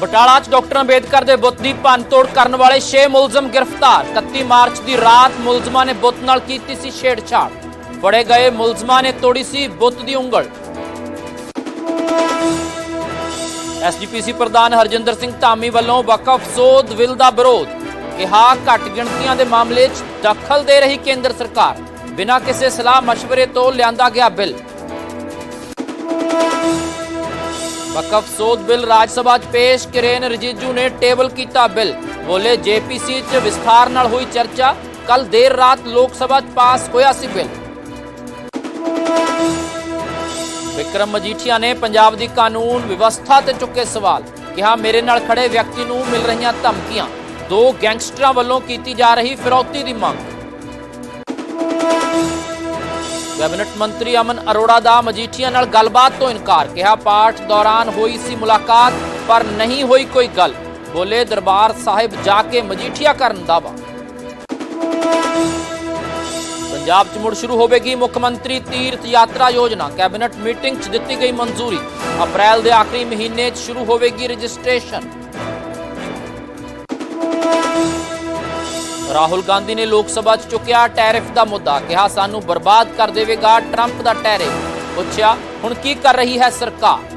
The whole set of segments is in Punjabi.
ਬਟਾਲਾ 'ਚ ਡਾਕਟਰ ਅੰਬੇਦਕਰ ਦੇ ਬੁੱਤ ਦੀ ਭੰਨਤੋੜ ਕਰਨ ਵਾਲੇ 6 ਮੁਲਜ਼ਮ ਗ੍ਰਿਫਤਾਰ। 31 ਮਾਰਚ ਦੀ ਰਾਤ ਮੁਲਜ਼ਮਾਂ ਨੇ ਬੁੱਤ ਨਾਲ ਕੀਤੀ ਸੀ ਛੇੜਛਾੜ। ਫੜੇ ਗਏ ਮੁਲਜ਼ਮਾਂ ਨੇ ਤੋੜੀ ਸੀ ਬੁੱਤ ਦੀ ਉਂਗਲ। ਐਸਜੀਪੀਸੀ ਪ੍ਰਧਾਨ ਹਰਜਿੰਦਰ ਸਿੰਘ ਧਾਮੀ ਵੱਲੋਂ ਵਕਫ ਸੋਧ ਬਿੱਲ ਦਾ ਵਿਰੋਧ। ਕਿਹਾ, ਘੱਟ ਗਿਣਤੀਆਂ ਦੇ ਮਾਮਲੇ 'ਚ ਦਖਲ ਦੇ ਰਹੀ ਕੇਂਦਰ ਸਰਕਾਰ। ਬਿਨਾਂ ਕਿਸੇ ਸਲਾਹ مشਵਰੇ ਤੋਂ ਲਿਆਂਦਾ ਗਿਆ ਬਿੱਲ। ਵਕਫ ਸੋਧ ਬਿੱਲ ਰਾਜ ਸਭਾ 'ਚ ਪੇਸ਼ ਕਿਰੇਨ ਰਜੀਜੂ ਨੇ ਟੇਬਲ ਕੀਤਾ ਬਿੱਲ। ਬੋਲੇ ਜੇਪੀਸੀ 'ਚ ਵਿਸਥਾਰ ਨਾਲ ਹੋਈ ਚਰਚਾ। ਕੱਲ ਦੇਰ ਰਾਤ ਲੋਕ ਸਭਾ 'ਚ ਪਾਸ ਹੋਇਆ ਸੀ ਬਿੱਲ। ਵਿਕਰਮ ਮਜੀਠੀਆ ਨੇ ਪੰਜਾਬ ਦੀ ਕਾਨੂੰਨ ਵਿਵਸਥਾ ਤੇ ਚੁੱਕੇ ਸਵਾਲ। ਕਿਹਾ, ਮੇਰੇ ਨਾਲ ਖੜੇ ਵਿਅਕਤੀ ਨੂੰ ਮਿਲ ਰਹੀਆਂ ਧਮਕੀਆਂ। ਦੋ ਗੈਂਗਸਟਰਾਂ ਵੱਲੋਂ ਕੀਤੀ ਜਾ ਰਹੀ ਫਿਰੌਤੀ ਦੀ ਮੰਗ। ਕੈਬਨਿਟ ਮੰਤਰੀ ਅਮਨ ਅਰੋੜਾ ਦਾ ਮਜੀਠੀਆ ਨਾਲ ਗੱਲਬਾਤ ਤੋਂ ਇਨਕਾਰ ਕਿਹਾ। ਪਾਠ ਦੌਰਾਨ ਹੋਈ ਸੀ ਮੁਲਾਕਾਤ, ਪਰ ਨਹੀਂ ਹੋਈ ਕੋਈ ਗੱਲ। ਬੋਲੇ ਦਰਬਾਰ ਸਾਹਿਬ ਜਾ ਕੇ ਮਜੀਠੀਆ ਕਰਨ ਦਾਵਾ ਪੰਜਾਬ 'ਚ ਮੁੜ ਸ਼ੁਰੂ ਹੋਵੇਗੀ ਮੁੱਖ ਮੰਤਰੀ ਤੀਰਥ ਯਾਤਰਾ ਯੋਜਨਾ। ਕੈਬਨਿਟ ਮੀਟਿੰਗ 'ਚ ਦਿੱਤੀ ਗਈ ਮਨਜ਼ੂਰੀ। ਅਪ੍ਰੈਲ ਦੇ ਆਖਰੀ ਮਹੀਨੇ 'ਚ ਸ਼ੁਰੂ ਹੋਵੇਗੀ ਰਜਿਸਟ੍ਰੇਸ਼ਨ। ਰਾਹੁਲ ਗਾਂਧੀ ਨੇ ਲੋਕ ਸਭਾ 'ਚ ਚੁੱਕਿਆ ਟੈਰਿਫ ਦਾ ਮੁੱਦਾ, ਕਿਹਾ ਸਾਨੂੰ ਬਰਬਾਦ ਕਰ ਦੇਵੇਗਾ ਟਰੰਪ ਦਾ ਟੈਰਿਫ। ਪੁੱਛਿਆ, ਹੁਣ ਕੀ ਕਰ ਰਹੀ ਹੈ ਸਰਕਾਰ?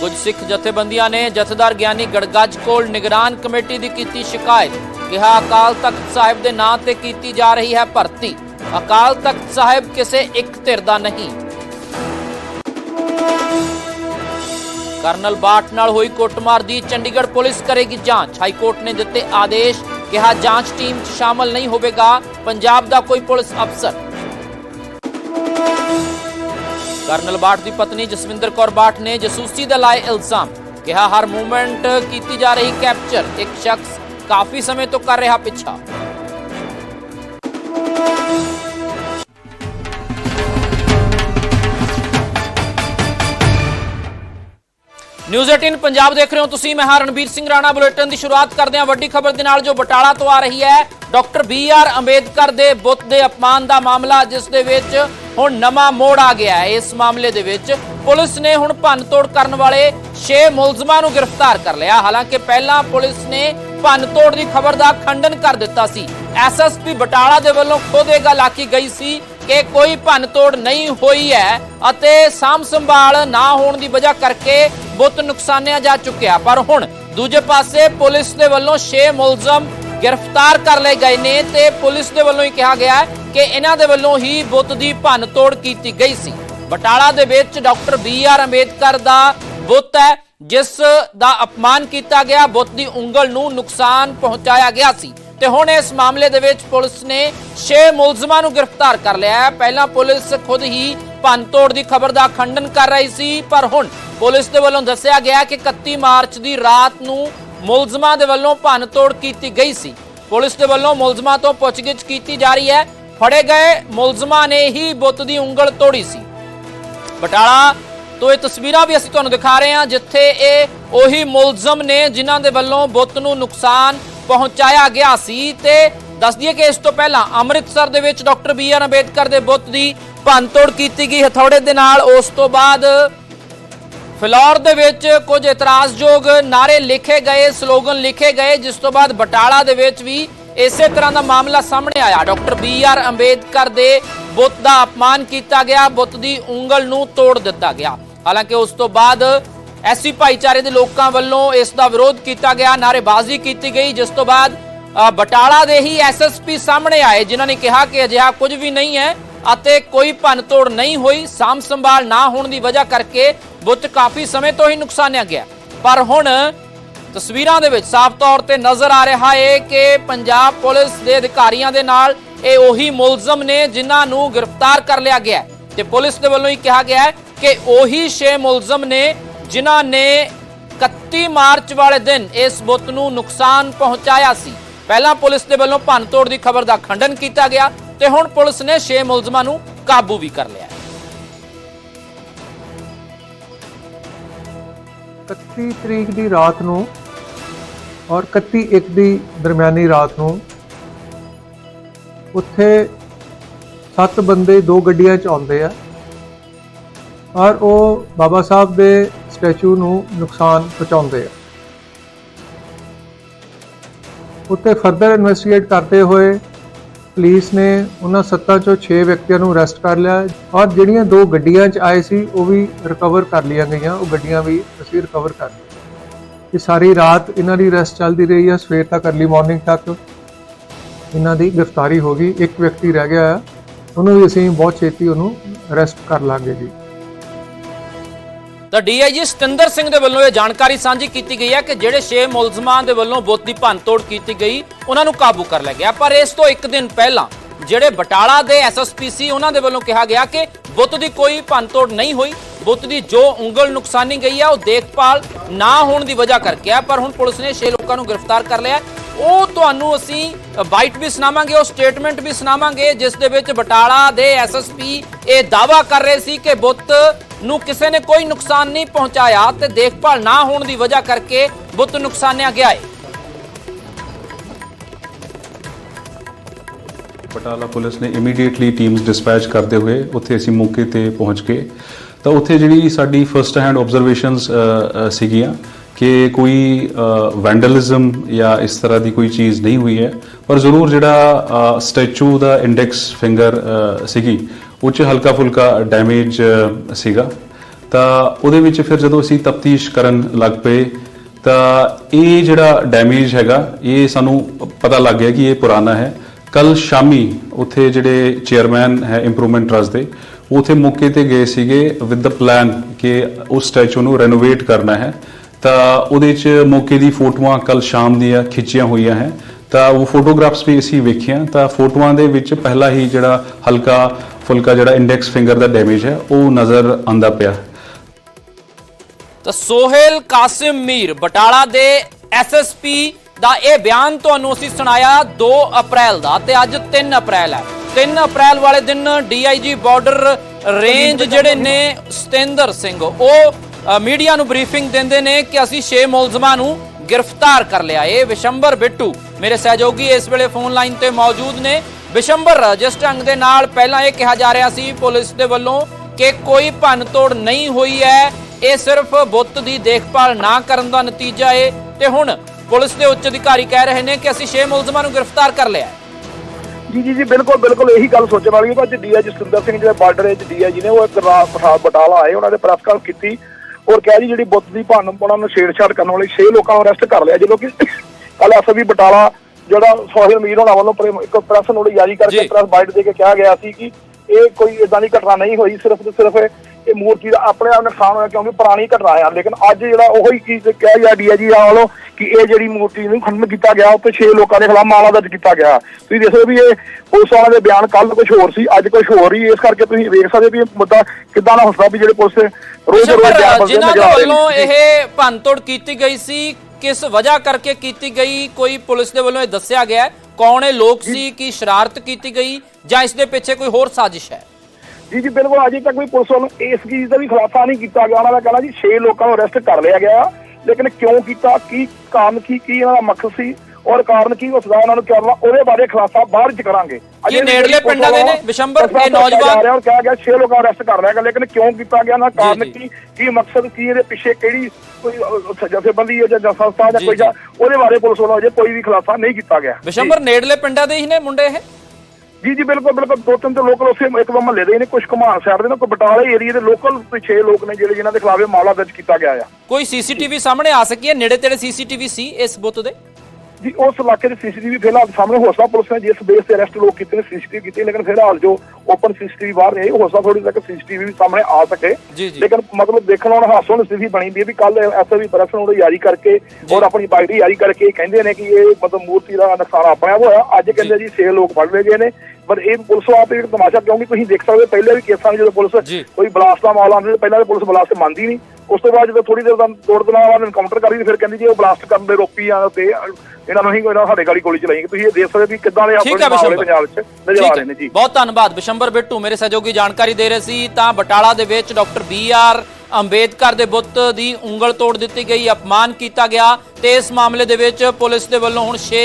ਕੁਝ ਸਿੱਖ ਜਥੇਬੰਦੀਆਂ ਨੇ ਜਥੇਦਾਰ ਗਿਆਨੀ ਗੜਗੱਜ ਕੋਲ ਨਿਗਰਾਨ ਕਮੇਟੀ ਦੀ ਕੀਤੀ ਸ਼ਿਕਾਇਤ, ਕਿਹਾ ਅਕਾਲ ਤਖਤ ਸਾਹਿਬ ਦੇ ਨਾਂ ਤੇ ਕੀਤੀ ਜਾ ਰਹੀ ਹੈ ਭਰਤੀ। ਅਕਾਲ ਤਖਤ ਸਾਹਿਬ ਕਿਸੇ ਇੱਕ ਧਿਰ ਦਾ ਨਹੀਂ। ਕਰਨਲ ਬਾਟ ਨਾਲ ਹੋਈ ਕੁੱਟਮਾਰ ਦੀ ਚੰਡੀਗੜ੍ਹ ਪੁਲਿਸ ਕਰੇਗੀ ਜਾਂਚ। ਹਾਈ ਕੋਰਟ ਨੇ ਦਿੱਤੇ ਆਦੇਸ਼, ਕਿਹਾ ਜਾਂਚ ਟੀਮ 'ਚ ਸ਼ਾਮਲ ਨਹੀਂ ਹੋਵੇਗਾ। ਪੰਜਾਬ ਦਾ ਕੋਈ ਪੁਲਿਸ ਅਫਸਰ। ਕਰਨਲ ਬਾਠ ਦੀ ਪਤਨੀ ਜਸਵਿੰਦਰ ਕੌਰ ਬਾਠ ਨੇ ਜਸੂਸੀ ਦਾ ਲਾਏ ਇਲਜ਼ਾਮ। ਕਿਹਾ ਹਰ ਮੂਵਮੈਂਟ ਕੀਤੀ ਜਾ ਰਹੀ ਕੈਪਚਰ। ਇੱਕ ਸ਼ਖਸ ਕਾਫੀ ਸਮੇਂ ਤੋਂ ਕਰ ਰਿਹਾ ਪਿੱਛਾ। ਨਿਊਜ਼ 18 ਪੰਜਾਬ ਦੇਖ ਰਹੇ ਹੋ ਤੁਸੀਂ। ਮੈਂ ਹਾਂ ਰਣਬੀਰ ਸਿੰਘ ਰਾਣਾ। ਬੁਲੇਟਿਨ ਦੀ ਸ਼ੁਰੂਆਤ ਕਰਦੇ ਹਾਂ। ਵੱਡੀ ਖਬਰ ਦੇ ਨਾਲ ਜੋ ਬਟਾਲਾ ਤੋਂ ਆ ਰਹੀ ਹੈ, ਡਾਕਟਰ ਬੀ ਆਰ ਅੰਬੇਦਕਰ ਦੇ ਬੁੱਤ ਦੇ ਅਪਮਾਨ ਦਾ ਮਾਮਲਾ, ਜਿਸ ਦੇ ਵਿੱਚ ਹੁਣ ਨਵਾਂ ਮੋੜ ਆ ਗਿਆ ਹੈ। ਇਸ ਮਾਮਲੇ ਦੇ ਵਿੱਚ ਪੁਲਿਸ ਨੇ ਹੁਣ ਭੰਨਤੋੜ ਕਰਨ ਵਾਲੇ 6 ਮੁਲਜ਼ਮਾਂ ਨੂੰ ਗ੍ਰਿਫਤਾਰ ਕਰ ਲਿਆ। ਹਾਲਾਂਕਿ ਪਹਿਲਾਂ ਪੁਲਿਸ ਨੇ ਭੰਨਤੋੜ ਦੀ ਖਬਰ ਦਾ ਖੰਡਨ ਕਰ ਦਿੱਤਾ ਸੀ। ਐਸਐਸਪੀ ਬਟਾਲਾ ਦੇ ਵੱਲੋਂ ਖੁਦ ਇਹ ਗੱਲ ਆਖੀ ਗਈ ਸੀ ਕਿ ਕੋਈ ਭੰਨਤੋੜ ਨਹੀਂ ਹੋਈ ਹੈ ਅਤੇ ਸਾਂਭ ਸੰਭਾਲ ਨਾ ਹੋਣ ਦੀ ਵਜ੍ਹਾ ਕਰਕੇ ਬੁੱਤ ਨੁਕਸਾਨਿਆ ਜਾ ਚੁੱਕਿਆ। ਪਰ ਹੁਣ ਦੂਜੇ ਪਾਸੇ ਪੁਲਿਸ ਦੇ ਵੱਲੋਂ 6 ਮੁਲਜ਼ਮ ਗ੍ਰਿਫਤਾਰ ਕਰ ਲਏ ਗਏ ਨੇ ਤੇ ਪੁਲਿਸ ਦੇ ਵੱਲੋਂ ਹੀ ਕਿਹਾ ਗਿਆ ਹੈ ਕਿ ਇਹਨਾਂ ਦੇ ਵੱਲੋਂ ਹੀ ਬੁੱਤ ਦੀ ਭੰਨ ਤੋੜ ਕੀਤੀ ਗਈ ਸੀ। ਬਟਾਲਾ ਦੇ ਵਿੱਚ ਡਾਕਟਰ ਬੀ ਆਰ ਅੰਬੇਦਕਰ ਦਾ ਬੁੱਤ ਹੈ, ਜਿਸ ਦਾ ਅਪਮਾਨ ਕੀਤਾ ਗਿਆ। ਬੁੱਤ ਦੀ ਉਂਗਲ ਨੂੰ ਨੁਕਸਾਨ ਪਹੁੰਚਾਇਆ ਗਿਆ ਸੀ। ਤੇ ਹੁਣ ਇਸ ਮਾਮਲੇ ਦੇ ਵਿੱਚ ਪੁਲਿਸ ਨੇ 6 ਮੁਲਜ਼ਮਾਂ ਨੂੰ ਗ੍ਰਿਫਤਾਰ ਕਰ ਲਿਆ ਹੈ। ਪਹਿਲਾਂ ਪੁਲਿਸ ਖੁਦ ਹੀ ਭੰਨਤੋੜ ਦੀ ਖਬਰ ਦਾ ਖੰਡਨ ਕਰ ਰਹੀ ਸੀ, ਪਰ ਹੁਣ ਪੁਲਿਸ ਦੇ ਵੱਲੋਂ ਦੱਸਿਆ ਗਿਆ ਕਿ 31 ਮਾਰਚ ਦੀ ਰਾਤ ਨੂੰ ਮੁਲਜ਼ਮਾਂ ਦੇ ਵੱਲੋਂ ਭੰਨਤੋੜ ਕੀਤੀ ਗਈ ਸੀ। ਪੁਲਿਸ ਦੇ ਵੱਲੋਂ ਮੁਲਜ਼ਮਾਂ ਤੋਂ ਪੁੱਛਗਿੱਛ ਕੀਤੀ ਜਾ ਰਹੀ ਹੈ। ਫੜੇ ਗਏ ਮੁਲਜ਼ਮਾਂ ਨੇ ਹੀ ਬੁੱਤ ਦੀ ਉਂਗਲ ਤੋੜੀ ਸੀ। ਬਟਾਲਾ ਤੋਂ ਇਹ ਤਸਵੀਰਾਂ ਵੀ ਅਸੀਂ ਤੁਹਾਨੂੰ ਦਿਖਾ ਰਹੇ ਹਾਂ, ਜਿੱਥੇ ਇਹ ਉਹੀ ਮੁਲਜ਼ਮ ਨੇ ਜਿਨ੍ਹਾਂ ਦੇ ਵੱਲੋਂ ਬੁੱਤ ਨੂੰ ਨੁਕਸਾਨ ਪਹੁੰਚਾਇਆ ਗਿਆ ਸੀ ਤੇ ਦੱਸ ਦਈਏ ਕਿ ਇਸ ਤੋਂ ਪਹਿਲਾਂ ਅੰਮ੍ਰਿਤਸਰ ਦੇ ਵਿੱਚ ਡਾਕਟਰ ਬੀ ਆਰ ਅੰਬੇਦਕਰ ਦੇ ਬੁੱਤ ਦੀ ਭੰਨਤੋੜ ਕੀਤੀ ਗਈ। ਹਥੌੜੇ ਦੇ ਨਾਲ ਉਸ ਤੋਂ ਬਾਅਦ ਫਿਲੌਰ ਦੇ ਵਿੱਚ ਕੁਝ ਇਤਰਾਜ਼ਯੋਗ ਨਾਰੇ ਲਿਖੇ ਗਏ, ਸਲੋਗਨ ਲਿਖੇ ਗਏ, ਜਿਸ ਤੋਂ ਬਾਅਦ ਬਟਾਲਾ ਦੇ ਵਿੱਚ ਵੀ ਇਸੇ ਤਰ੍ਹਾਂ ਦਾ ਮਾਮਲਾ ਸਾਹਮਣੇ ਆਇਆ। ਡਾਕਟਰ ਬੀ ਆਰ ਅੰਬੇਦਕਰ ਦੇ ਬੁੱਤ ਦਾ ਅਪਮਾਨ ਕੀਤਾ ਗਿਆ, ਬੁੱਤ ਦੀ ਉਂਗਲ ਨੂੰ ਤੋੜ ਦਿੱਤਾ ਗਿਆ। ਹਾਲਾਂਕਿ ਉਸ ਤੋਂ ਬਾਅਦ ਐਸੀ ਭਾਈਚਾਰੇ ਦੇ ਲੋਕਾਂ ਵੱਲੋਂ ਇਸ ਦਾ ਵਿਰੋਧ ਕੀਤਾ ਗਿਆ ਨਾਰੇਬਾਜ਼ੀ ਕੀਤੀ ਗਈ, ਜਿਸ ਤੋਂ ਬਾਅਦ ਬਟਾਲਾ ਦੇ ਹੀ ਐਸਐਸਪੀ ਸਾਹਮਣੇ ਆਏ, ਜਿਨ੍ਹਾਂ ਨੇ ਕਿਹਾ ਕਿ ਅਜਿਹਾ ਕੁਝ ਵੀ ਨਹੀਂ ਹੈ ਅਤੇ ਕੋਈ ਭੰਨਤੋੜ ਨਹੀਂ ਹੋਈ, ਸਾਂਭ ਸੰਭਾਲ ਨਾ ਹੋਣ ਦੀ ਵਜ੍ਹਾ ਕਰਕੇ ਬੁੱਤ ਕਾਫੀ ਸਮੇਂ ਤੋਂ ਹੀ ਨੁਕਸਾਨਿਆ ਗਿਆ। ਪਰ ਹੁਣ ਤਸਵੀਰਾਂ ਦੇ ਵਿੱਚ ਸਾਫ਼ ਤੌਰ ਤੇ ਨਜ਼ਰ ਆ ਰਿਹਾ ਹੈ ਕਿ ਪੰਜਾਬ ਪੁਲਿਸ ਦੇ ਅਧਿਕਾਰੀਆਂ ਦੇ ਨਾਲ ਇਹ ਉਹੀ ਮੁਲਜ਼ਮ ਨੇ ਜਿਨ੍ਹਾਂ ਨੂੰ ਗ੍ਰਿਫਤਾਰ ਕਰ ਲਿਆ ਗਿਆ ਤੇ ਪੁਲਿਸ ਦੇ ਵੱਲੋਂ ਹੀ ਕਿਹਾ ਗਿਆ ਹੈ ਕਿ ਉਹੀ 6 ਮੁਲਜ਼ਮ ਨੇ ਜਿਨ੍ਹਾਂ ਨੇ 31 ਮਾਰਚ ਵਾਲੇ ਦਿਨ ਇਸ ਬੁੱਤ ਨੂੰ ਨੁਕਸਾਨ ਪਹੁੰਚਾਇਆ ਸੀ। ਪਹਿਲਾਂ ਪੁਲਿਸ ਦੇ ਵੱਲੋਂ ਭੰਨਤੋੜ ਦੀ ਖਬਰ ਦਾ ਖੰਡਨ ਕੀਤਾ ਗਿਆ ਤੇ ਹੁਣ ਪੁਲਿਸ ਨੇ 6 ਮੁਲਜ਼ਮਾਂ ਨੂੰ ਕਾਬੂ ਵੀ ਕਰ ਲਿਆ 31 ਤਰੀਕ ਦੀ ਰਾਤ ਨੂੰ ਔਰ 31 ਇੱਕ ਦੀ ਦਰਮਿਆਨੀ ਰਾਤ ਨੂੰ ਉੱਥੇ ਸੱਤ ਬੰਦੇ ਦੋ ਗੱਡੀਆਂ 'ਚ ਆਉਂਦੇ ਆ। ਔਰ ਉਹ ਬਾਬਾ ਸਾਹਿਬ ਦੇ ਸਟੈਚੂ ਨੂੰ ਨੁਕਸਾਨ ਪਹੁੰਚਾਉਂਦੇ ਆ। ਉੱਤੇ ਫਰਦਰ ਇਨਵੈਸਟੀਗੇਟ ਕਰਦੇ ਹੋਏ ਪੁਲਿਸ ਨੇ ਉਹਨਾਂ ਸੱਤਾਂ ਚੋਂ 6 ਵਿਅਕਤੀਆਂ ਨੂੰ ਅਰੈਸਟ ਕਰ ਲਿਆ ਔਰ ਜਿਹੜੀਆਂ ਦੋ ਗੱਡੀਆਂ 'ਚ ਆਏ ਸੀ, ਉਹ ਵੀ ਰਿਕਵਰ ਕਰ ਲਈਆਂ ਗਈਆਂ। ਉਹ ਗੱਡੀਆਂ ਵੀ ਅਸੀਂ ਰਿਕਵਰ ਕਰ ਲਈਆਂ। ਇਹ ਸਾਰੀ ਰਾਤ ਇਹਨਾਂ ਦੀ ਅਰੈਸਟ ਚੱਲਦੀ ਰਹੀ ਆ। ਸਵੇਰ ਤੱਕ ਅਰਲੀ ਮਾਰਨਿੰਗ ਤੱਕ ਇਹਨਾਂ ਦੀ ਗ੍ਰਿਫਤਾਰੀ ਹੋ ਗਈ। ਇੱਕ ਵਿਅਕਤੀ ਰਹਿ ਗਿਆ ਆ। ਉਹਨੂੰ ਵੀ ਅਸੀਂ ਬਹੁਤ ਛੇਤੀ ਉਹਨੂੰ ਅਰੈਸਟ ਕਰ ਲਾਂਗੇ ਜੀ। ਤਾਂ ਡੀਆਈਜੀ ਸਤਿੰਦਰ ਸਿੰਘ ਦੇ ਵੱਲੋਂ ਇਹ ਜਾਣਕਾਰੀ ਸਾਂਝੀ ਕੀਤੀ ਗਈ ਹੈ ਕਿ ਜਿਹੜੇ 6 ਮੁਲਜ਼ਮਾਂ ਦੇ ਵੱਲੋਂ ਬੁੱਤ ਦੀ ਭੰਨਤੋੜ ਕੀਤੀ ਗਈ, ਉਹਨਾਂ ਨੂੰ ਕਾਬੂ ਕਰ ਲਿਆ ਗਿਆ। ਪਰ ਇਸ ਤੋਂ ਇੱਕ ਦਿਨ ਪਹਿਲਾਂ ਜਿਹੜੇ ਬਟਾਲਾ ਦੇ ਐਸਐਸਪੀ ਸੀ, ਉਹਨਾਂ ਦੇ ਵੱਲੋਂ ਕਿਹਾ ਗਿਆ ਕਿ ਬੁੱਤ ਦੀ ਕੋਈ ਭੰਨਤੋੜ ਨਹੀਂ ਹੋਈ। ਬੁੱਤ ਦੀ ਜੋ ਉਂਗਲ ਨੁਕਸਾਨੀ ਗਈ ਹੈ ਉਹ ਦੇਖਭਾਲ ਨਾ ਹੋਣ ਦੀ ਵਜ੍ਹਾ ਕਰਕੇ ਹੈ ਪਰ ਹੁਣ ਪੁਲਿਸ ਨੇ 6 ਲੋਕਾਂ ਨੂੰ ਗ੍ਰਿਫਤਾਰ ਕਰ ਲਿਆ ਉਹ ਤੁਹਾਨੂੰ ਅਸੀਂ ਬਾਈਟ ਵੀ ਸੁਣਾਵਾਂਗੇ, ਉਹ ਸਟੇਟਮੈਂਟ ਵੀ ਸੁਣਾਵਾਂਗੇ, ਜਿਸ ਦੇ ਵਿੱਚ ਬਟਾਲਾ ਦੇ ਐਸਐਸਪੀ ਇਹ ਦਾਵਾ ਕਰ ਰਹੇ ਸੀ ਕਿ ਬੁੱਤ ਨੂੰ ਕਿਸੇ ਨੇ ਕੋਈ ਨੁਕਸਾਨ ਨਹੀਂ ਪਹੁੰਚਾਇਆ ਤੇ ਦੇਖਭਾਲ ਨਾ ਹੋਣ ਦੀ ਵਜ੍ਹਾ ਕਰਕੇ ਬੁੱਤ ਨੁਕਸਾਨਿਆ ਗਿਆ ਹੈ ਬਟਾਲਾ ਪੁਲਿਸ ਨੇ ਇਮੀਡੀਏਟਲੀ ਟੀਮਸ ਡਿਸਪੈਚ ਕਰਦੇ ਹੋਏ ਉੱਥੇ ਅਸੀਂ ਮੌਕੇ ਤੇ ਪਹੁੰਚ ਕੇ ਤਾਂ ਉੱਥੇ ਜਿਹੜੀ ਸਾਡੀ ਫਰਸਟ ਹੈਂਡ ਆਬਜ਼ਰਵੇਸ਼ਨਸ ਸੀਗੀਆਂ ਕਿ ਕੋਈ ਵੈਂਡਲਿਜ਼ਮ ਜਾਂ ਇਸ ਤਰ੍ਹਾਂ ਦੀ ਕੋਈ ਚੀਜ਼ ਨਹੀਂ ਹੋਈ ਹੈ। ਪਰ ਜ਼ਰੂਰ ਜਿਹੜਾ ਸਟੈਚੂ ਦਾ ਇੰਡੈਕਸ ਫਿੰਗਰ ਸੀਗੀ ਉਹ 'ਚ ਹਲਕਾ ਫੁਲਕਾ ਡੈਮੇਜ ਸੀਗਾ। ਤਾਂ ਉਹਦੇ ਵਿੱਚ ਫਿਰ ਜਦੋਂ ਅਸੀਂ ਤਫਤੀਸ਼ ਕਰਨ ਲੱਗ ਪਏ, ਤਾਂ ਇਹ ਜਿਹੜਾ ਡੈਮੇਜ ਹੈਗਾ, ਇਹ ਸਾਨੂੰ ਪਤਾ ਲੱਗ ਗਿਆ ਕਿ ਇਹ ਪੁਰਾਣਾ ਹੈ। ਕੱਲ ਸ਼ਾਮੀ ਉੱਥੇ ਜਿਹੜੇ ਚੇਅਰਮੈਨ ਹੈ ਇੰਪਰੂਵਮੈਂਟ ਟਰਸਟ ਦੇ, ਉਹ ਉੱਥੇ ਮੌਕੇ ਤੇ ਗਏ ਸੀਗੇ ਵਿਦ ਦਾ ਪਲਾਨ ਕਿ ਉਸ ਸਟੈਚੂ ਨੂੰ ਰੈਨੋਵੇਟ ਕਰਨਾ ਹੈ। ਤਾਂ ਉਹਦੇ 'ਚ ਮੌਕੇ ਦੀ ਫੋਟੋਆਂ ਕੱਲ ਸ਼ਾਮ ਦੀਆਂ ਖਿੱਚੀਆਂ ਹੋਈਆਂ ਹੈ। ਤਾਂ ਉਹ ਫੋਟੋਗ੍ਰਾਫਸ ਵੀ ਅਸੀਂ ਵੇਖੀਆਂ। ਤਾਂ ਫੋਟੋਆਂ ਦੇ ਵਿੱਚ ਪਹਿਲਾ ਹੀ ਜਿਹੜਾ ਹਲਕਾ ਫੁਲਕਾ ਜਿਹੜਾ ਇੰਡੈਕਸ ਫਿੰਗਰ ਦਾ ਡੈਮੇਜ ਹੈ ਉਹ ਨਜ਼ਰ ਆਂਦਾ ਪਿਆ। ਤਾਂ ਸੋਹੇਲ ਕਾਸਿਮ ਮੀਰ ਬਟਾਲਾ ਦੇ ਐਸਐਸਪੀ ਦਾ ਇਹ ਬਿਆਨ ਤੁਹਾਨੂੰ ਅਸੀਂ ਸੁਣਾਇਆ 2 ਅਪ੍ਰੈਲ ਦਾ ਤੇ ਅੱਜ 3 ਅਪ੍ਰੈਲ ਹੈ। 3 ਅਪ੍ਰੈਲ ਵਾਲੇ ਦਿਨ ਡੀਆਈਜੀ ਬਾਰਡਰ ਰੇਂਜ ਜਿਹੜੇ ਨੇ ਸਤਿੰਦਰ ਸਿੰਘ ਉਹ ਮੀਡੀਆ ਨੂੰ ਬਰੀਫਿੰਗ ਦਿੰਦੇ ਨੇ ਕਿ ਅਸੀਂ 6 ਮੁਲਜ਼ਮਾਂ ਨੂੰ ਗ੍ਰਿਫਤਾਰ ਕਰ ਲਿਆ। ਇਹ ਵਿਸ਼ੰਬਰ ਬਿੱਟੂ ਮੇਰੇ ਸਹਿਯੋਗੀ ਇਸ ਵੇਲੇ ਫੋਨ ਲਾਈਨ ਤੇ ਮੌਜੂਦ ਨੇ। ਵਿਸ਼ੰਬਰ ਜਿਸ ਢੰਗ ਦੇ ਨਾਲ ਪਹਿਲਾਂ ਇਹ ਕਿਹਾ ਜਾ ਰਿਹਾ ਸੀ ਪੁਲਿਸ ਦੇ ਵੱਲੋਂ ਕਿ ਕੋਈ ਭੰਨਤੋੜ ਨਹੀਂ ਹੋਈ ਹੈ, ਇਹ ਸਿਰਫ ਬੁੱਤ ਦੀ ਦੇਖਭਾਲ ਨਾ ਕਰਨ ਦਾ ਨਤੀਜਾ ਹੈ ਤੇ ਹੁਣ ਪੁਲਿਸ ਦੇ ਉੱਚ ਅਧਿਕਾਰੀ ਕਹਿ ਰਹੇ ਨੇ ਕਿ ਅਸੀਂ 6 ਮੁਲਜ਼ਮਾਂ ਨੂੰ ਗ੍ਰਿਫਤਾਰ ਕਰ ਲਿਆ ਜੀ ਜੀ ਜੀ, ਬਿਲਕੁਲ ਬਿਲਕੁਲ ਇਹੀ ਗੱਲ ਸੋਚਣ ਵਾਲੀ ਹੈ। ਕਿ ਅੱਜ ਡੀਆਈਜੀ ਸੁੰਦਰ ਸਿੰਘ ਜਿਹੜੇ ਬਾਰਡਰ ਵਿੱਚ ਡੀਆਈਜੀ ਨੇ, ਉਹ ਇੱਕ ਪਠਾਨ ਬਟਾਲਾ ਆਏ, ਉਹਨਾਂ ਦੇ ਪ੍ਰੈਸ ਕਾਲ ਕੀਤੀ। ਔਰ ਕਿਹਾ ਜੀ, ਜਿਹੜੀ ਬੁੱਤ ਦੀ ਭੰਨ, ਉਹਨਾਂ ਨੂੰ ਛੇੜਛਾੜ ਕਰਨ ਵਾਲੇ 6 ਲੋਕਾਂ ਨੂੰ ਅਰੈਸਟ ਕਰ ਲਿਆ। ਜਦੋਂ ਕਿ ਕੱਲ ਐਸਬੀ ਬਟਾਲਾ ਜਿਹੜਾ ਸੋਹਲ ਮੀਰ ਹੋਣਾ ਵੱਲੋਂ ਇੱਕ ਪ੍ਰੈਸ ਨੋਟ ਜਾਰੀ ਕਰਕੇ ਜੀ। ਪ੍ਰੈਸ ਬਾਈਟ ਦੇ ਕੇ ਕਿਹਾ ਗਿਆ ਸੀ ਕਿ ਇਹ ਕੋਈ ਇਦਾਂ ਦੀ ਘਟਨਾ ਨਹੀਂ ਹੋਈ ਸਿਰਫ ਤੇ ਸਿਰਫ ਇਹ- ਮੂਰਤੀ ਦਾ ਆਪਣੇ ਆਪ ਨੁਕਸਾਨ ਹੋਇਆ ਕਿਉਂਕਿ ਪੁਰਾਣੀ ਘਟਨਾ ਆ ਲੇਕਿਨ ਅੱਜ ਜਿਹੜਾ ਉਹੀ ਚੀਜ਼ ਕਿਹਾ ਗਿਆ ਡੀਆਈਜੀ ਵੱਲੋਂ ਕਿ ਇਹ ਜਿਹੜੀ ਮੂਰਤੀ ਨੂੰ ਖੰਡਨ ਕੀਤਾ ਗਿਆ ਉੱਤੇ 6 ਲੋਕਾਂ ਦੇ ਖਿਲਾਫ ਮਾਮਲਾ ਦਰਜ ਕੀਤਾ ਗਿਆ ਤੁਸੀਂ ਦੇਖੋ ਵੀ ਇਹ ਪੁਲਿਸ ਵਾਲਿਆਂ ਦੇ ਬਿਆਨ ਕੱਲ ਕੁਝ ਹੋਰ ਸੀ ਅੱਜ ਕੁਝ ਹੋਰ ਹੀ ਇਸ ਕਰਕੇ ਤੁਸੀਂ ਵੇਖ ਸਕਦੇ ਵੀ ਇਹ ਮੁੱਦਾ ਕਿੱਦਾਂ ਦਾ ਹੁੰਦਾ ਵੀ ਜਿਹੜੇ ਪੁਲਿਸ ਰੋਜ਼ ਰੋਜ਼ ਜਿਨ੍ਹਾਂ ਆ ਵੱਲੋਂ। ਇਹ ਭੰਨਤੋੜ ਕੀਤੀ ਗਈ ਸੀ ਕਿਸ ਵਜ੍ਹਾ ਕਰਕੇ ਕੀਤੀ ਗਈ? ਕੋਈ ਪੁਲਿਸ ਦੇ ਵੱਲੋਂ ਇਹ ਦੱਸਿਆ ਗਿਆ? ਕੌਣ ਇਹ ਲੋਕ ਸੀ? ਕੀ ਸ਼ਰਾਰਤ ਕੀਤੀ ਗਈ? ਜਾਂ ਇਸ ਦੇ ਪਿੱਛੇ ਕੋਈ ਹੋਰ ਸਾਜ਼ਿਸ਼ ਹੈ? ਜੀ ਜੀ ਬਿਲਕੁਲ। ਅਜੇ ਤੱਕ ਵੀ ਪੁਲਿਸ ਵੱਲੋਂ ਇਸ ਚੀਜ਼ ਦਾ ਵੀ ਖੁਲਾਸਾ ਨਹੀਂ ਕੀਤਾ ਗਿਆ। ਉਹਨਾਂ ਦਾ ਕਹਿਣਾ ਜੀ 6 ਲੋਕਾਂ ਨੂੰ ਅਰੈਸਟ ਕਰ ਲਿਆ ਗਿਆ। ਲੇਕਿਨ ਕਿਉਂ ਕੀਤਾ? ਕੀ ਕਾਰਨ ਕੀ ਕੀ ਇਹਨਾਂ ਦਾ ਮਕਸਦ ਸੀ? ਔਰ ਕਾਰਨ ਕੀ ਉਸ ਦਾ ਉਹਨਾਂ ਨੂੰ ਕਰਨਾ ਉਹਦੇ ਬਾਰੇ ਖੁਲਾਸਾ ਬਾਅਦ ਚ ਕਰਾਂਗੇ। ਕੀ ਨੇੜਲੇ ਪਿੰਡਾਂ ਦੇ ਨੇ? ਬਿਸ਼ੰਬਰ, ਇਹ ਨੌਜਵਾਨ- ਔਰ ਕਿਹਾ ਗਿਆ 6 ਲੋਕਾਂ ਅਰੈਸਟ ਕਰ ਲਿਆ ਗਿਆ ਲੇਕਿਨ ਕਿਉਂ ਕੀਤਾ ਗਿਆ ਨਾ? ਕਾਰਨ। ਕੀ ਕੀ ਮਕਸਦ ਕੀ ਇਹਦੇ ਪਿੱਛੇ ਕਿਹੜੀ ਕੋਈ ਜਥੇਬੰਦੀ ਹੈ ਜਾਂ ਸੰਸਥਾ ਜਾਂ ਕੋਈ ਉਹਦੇ ਬਾਰੇ ਪੁਲਿਸ ਵੱਲੋਂ ਅਜੇ ਕੋਈ ਵੀ ਖੁਲਾਸਾ ਨਹੀਂ ਕੀਤਾ ਗਿਆ। ਵਿਸ਼ੰਬਰ ਨੇੜਲੇ ਪਿੰਡਾਂ ਦੇ ਹੀ ਨੇ ਮੁੰਡੇ ਇਹ? ਜੀ ਜੀ ਬਿਲਕੁਲ ਬਿਲਕੁਲ। ਦੋ ਤਿੰਨ ਤੇ ਲੋਕਲ ਉਸੇ ਇੱਕ ਮਹੱਲੇ ਦੇ ਨੇ ਕੁਝ ਘੁਮਾਣ ਸਾਈਡ ਦੇ ਨੇ ਕੋਈ ਬਟਾਲੇ ਏਰੀਆ ਦੇ ਲੋਕਲ 6 ਲੋਕ ਨੇ ਜਿਹੜੇ ਜਿਨ੍ਹਾਂ ਦੇ ਖਿਲਾਫ ਇਹ ਮਾਮਲਾ ਦਰਜ ਕੀਤਾ ਗਿਆ ਆ। ਕੋਈ ਸੀਸੀਟੀਵੀ ਸਾਹਮਣੇ ਆ ਸਕੀ ਹੈ? ਨੇੜੇ ਤੇੜੇ ਸੀਸੀਟੀਵੀ ਸੀ ਇਸ ਬੁੱਤ ਦੇ? ਜੀ ਉਸ ਇਲਾਕੇ ਦੇ ਸੀਸੀਟੀਵੀ ਫਿਲਹਾਲ ਸਾਹਮਣੇ ਹੌਸਲਾ ਪੁਲਿਸ ਨੇ ਜਿਸ ਬੇਸ ਤੇ ਅਰੈਸਟ ਲੋਕ ਕੀਤੇ ਨੇ ਸੀਸੀਟੀਵੀ ਕੀਤੇ ਲੇਕਿਨ ਫਿਲਹਾਲ ਜੋ ਓਪਨ ਸੀਸੀਟੀਵੀ ਬਾਹਰ ਨੇ ਹੌਸਲਾ ਥੋੜੀ ਤੱਕ ਸੀਸੀਟੀਵੀ ਵੀ ਸਾਹਮਣੇ ਆ ਸਕੇ। ਲੇਕਿਨ ਮਤਲਬ ਦੇਖਣ ਨੂੰ ਹਾਸੋਂ ਦੀ ਸਥਿਤੀ ਬਣੀ ਹੈ ਵੀ ਕੱਲ ਐਸਐਵੀ ਪ੍ਰੈਸ ਨੂੰ ਜਾਰੀ ਕਰਕੇ ਔਰ ਆਪਣੀ ਬਾਈਟ ਜਾਰੀ ਕਰਕੇ ਕਹਿੰਦੇ ਨੇ ਕਿ ਇਹ ਮਤਲਬ ਮੂਰਤੀ ਦਾ ਨੁਕਸਾਨ ਆਪਣੇ ਆਪ ਹੋਇਆ। ਅੱਜ ਕਹਿੰਦੇ ਜੀ। 6 ਲੋਕ ਫੜ ਲਏ ਗਏ ਨੇ। ਪਰ ਇਹ ਪੁਲਿਸ ਆਪ ਇੱਕ ਤਮਾਸ਼ਾ ਕਿਉਂਕਿ ਤੁਸੀਂ ਦੇਖ ਸਕਦੇ ਪਹਿਲੇ ਵੀ ਕੇਸਾਂ ਵਿੱਚ ਜਦੋਂ ਪੁਲਿਸ। ਕੋਈ ਬਲਾਸਟ ਦਾ ਮਾਮਲਾ ਆਉਂਦਾ ਪਹਿਲਾਂ ਤਾਂ ਪੁਲਿਸ ਬਲਾਸਟ ਮੰਨਦੀ ਨਹੀਂ। ਉਸ ਤੋਂ ਬਾਅਦ ਜਦੋਂ ਥੋੜੀ ਦੇਰ ਦਾ ਤੋੜ ਦਿਨਾਂ ਬਾਅਦ ਐਨਕਾਊਂਟਰ ਕਰਦੀ ਤੇ ਫਿਰ ਕਹਿੰਦੀ ਜੀ ਉਹ ਬਲਾਸਟ ਕਰਨ ਦੇ ਰੋਪੀ ਆ ਤੇ ਇਹਨਾਂ ਨੂੰ ਹੀ ਕੋਈ ਨਾ ਸਾਡੇ ਗਾਲੀ ਗੋਲੀ ਚਲਾਈ। ਤੁਸੀਂ ਇਹ ਦੇਖ ਸਕਦੇ ਵੀ ਕਿੱਦਾਂ ਦੇ ਮਾਮਲੇ ਵਿਸ਼ੰਬਰ ਪੰਜਾਬ 'ਚ ਨਜ਼ਰ ਆ ਰਹੇ ਨੇ ਜੀ। ਬਹੁਤ ਧੰਨਵਾਦ ਵਿਸ਼ੰਬਰ ਬਿੱਟੂ ਮੇਰੇ ਸਹਿਯੋਗੀ ਜਾਣਕਾਰੀ ਦੇ ਰਹੇ ਸੀ। ਤਾਂ ਬਟਾਲਾ ਦੇ ਵਿੱਚ ਡਾਕਟਰ ਬੀ ਆਰ ਅੰਬੇਦਕਰ ਦੇ ਬੁੱਤ ਦੀ ਉਂਗਲ ਤੋੜ ਦਿੱਤੀ ਗਈ ਅਪਮਾਨ ਕੀਤਾ ਗਿਆ ਤੇ ਇਸ ਮਾਮਲੇ ਦੇ ਵਿੱਚ ਪੁਲਿਸ ਦੇ ਵੱਲੋਂ ਹੁਣ 6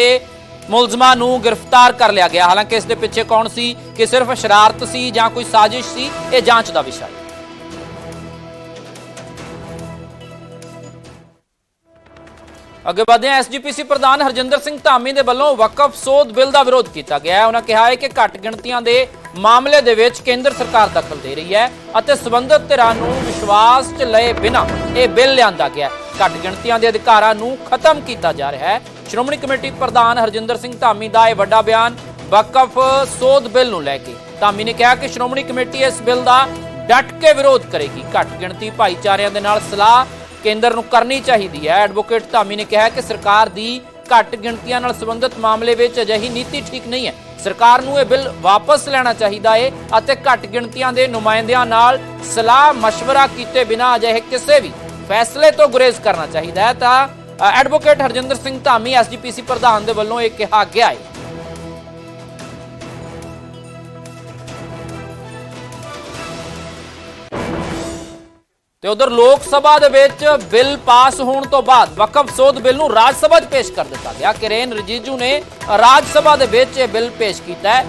ਮੁਲਜ਼ਮਾਂ ਨੂੰ ਗ੍ਰਿਫਤਾਰ ਕਰ ਲਿਆ ਗਿਆ। ਹਾਲਾਂਕਿ ਇਸ ਦੇ ਪਿੱਛੇ ਕੌਣ ਸੀ? ਕਿ ਸਿਰਫ ਸ਼ਰਾਰਤ ਸੀ ਜਾਂ ਕੋਈ ਸਾਜ਼ਿਸ਼ ਸੀ? ਇਹ ਜਾਂਚ ਦਾ ਵਿਸ਼ਾ ਹੈ। ਅੱਗੇ ਵਧਦੇ ਹਾਂ। ਐਸਜੀਪੀਸੀ ਪ੍ਰਧਾਨ ਹਰਜਿੰਦਰ ਸਿੰਘ ਧਾਮੀ ਦੇ ਵੱਲੋਂ ਵਕਫ ਸੋਧ ਬਿੱਲ ਦਾ ਵਿਰੋਧ ਕੀਤਾ ਗਿਆ ਹੈ। ਉਹਨਾਂ ਕਿਹਾ ਹੈ ਕਿ ਘੱਟ ਗਿਣਤੀਆਂ ਦੇ ਮਾਮਲੇ ਦੇ ਵਿੱਚ ਕੇਂਦਰ ਸਰਕਾਰ ਦਖਲ ਦੇ ਰਹੀ ਹੈ ਅਤੇ ਸਬੰਧਤ ਧਿਰਾਂ ਨੂੰ ਵਿਸ਼ਵਾਸ 'ਚ ਲਏ ਬਿਨਾਂ ਇਹ ਬਿੱਲ ਲਿਆਂਦਾ ਗਿਆ ਹੈ। ਘੱਟ ਗਿਣਤੀਆਂ ਦੇ ਅਧਿਕਾਰਾਂ ਨੂੰ ਖਤਮ ਕੀਤਾ ਜਾ ਰਿਹਾ ਹੈ ਸ਼੍ਰੋਮਣੀ ਕਮੇਟੀ ਪ੍ਰਧਾਨ ਹਰਜਿੰਦਰ ਸਿੰਘ ਧਾਮੀ ਦਾ ਇਹ ਵੱਡਾ ਬਿਆਨ ਵਕਫ ਸੋਧ ਬਿੱਲ ਨੂੰ ਲੈ ਕੇ ਧਾਮੀ ਨੇ ਕਿਹਾ ਕਿ ਸ਼੍ਰੋਮਣੀ ਕਮੇਟੀ ਇਸ ਬਿੱਲ ਦਾ ਡਟ ਕੇ ਵਿਰੋਧ ਕਰੇਗੀ ਘੱਟ ਗਿਣਤੀ ਭਾਈਚਾਰਿਆਂ ਦੇ ਨਾਲ ਸਲਾਹ ਕੇਂਦਰ ਨੂੰ ਕਰਨੀ ਚਾਹੀਦੀ ਹੈ ਐਡਵੋਕੇਟ ਧਾਮੀ ਨੇ ਕਿਹਾ ਕਿ ਸਰਕਾਰ ਦੀ ਘੱਟ ਗਿਣਤੀਆਂ ਨਾਲ ਸੰਬੰਧਿਤ ਮਾਮਲੇ ਵਿੱਚ ਅਜਿਹੀ ਨੀਤੀ ਠੀਕ ਨਹੀਂ ਹੈ ਸਰਕਾਰ ਨੂੰ ਇਹ ਬਿੱਲ ਵਾਪਸ ਲੈਣਾ ਚਾਹੀਦਾ ਹੈ ਅਤੇ ਘੱਟ ਗਿਣਤੀਆਂ ਦੇ ਨੁਮਾਇੰਦਿਆਂ ਨਾਲ ਸਲਾਹ مشورہ ਕੀਤੇ ਬਿਨਾਂ ਅਜਿਹੇ ਕਿਸੇ ਵੀ ਫੈਸਲੇ ਤੋਂ ਗੁਰੇਜ਼ ਕਰਨਾ ਚਾਹੀਦਾ ਹੈ ਤਾਂ ਐਡਵੋਕੇਟ ਹਰਜਿੰਦਰ ਸਿੰਘ ਧਾਮੀ ਐਸਜੀਪੀਸੀ ਪ੍ਰਧਾਨ ਦੇ ਵੱਲੋਂ ਇਹ ਕਿਹਾ ਗਿਆ ਹੈ। ਤੇ ਉਧਰ ਲੋਕ ਸਭਾ ਦੇ ਵਿੱਚ ਬਿੱਲ ਪਾਸ ਹੋਣ ਤੋਂ ਬਾਅਦ ਵਕਫ ਸੋਧ ਬਿੱਲ ਨੂੰ ਰਾਜ ਸਭਾ 'ਚ ਪੇਸ਼ ਕਰ ਦਿੱਤਾ ਗਿਆ। ਕਿਰੇਨ ਰਜੀਜੂ ਨੇ ਰਾਜ ਸਭਾ ਦੇ ਵਿੱਚ ਇਹ ਬਿੱਲ ਪੇਸ਼ ਕੀਤਾ ਹੈ।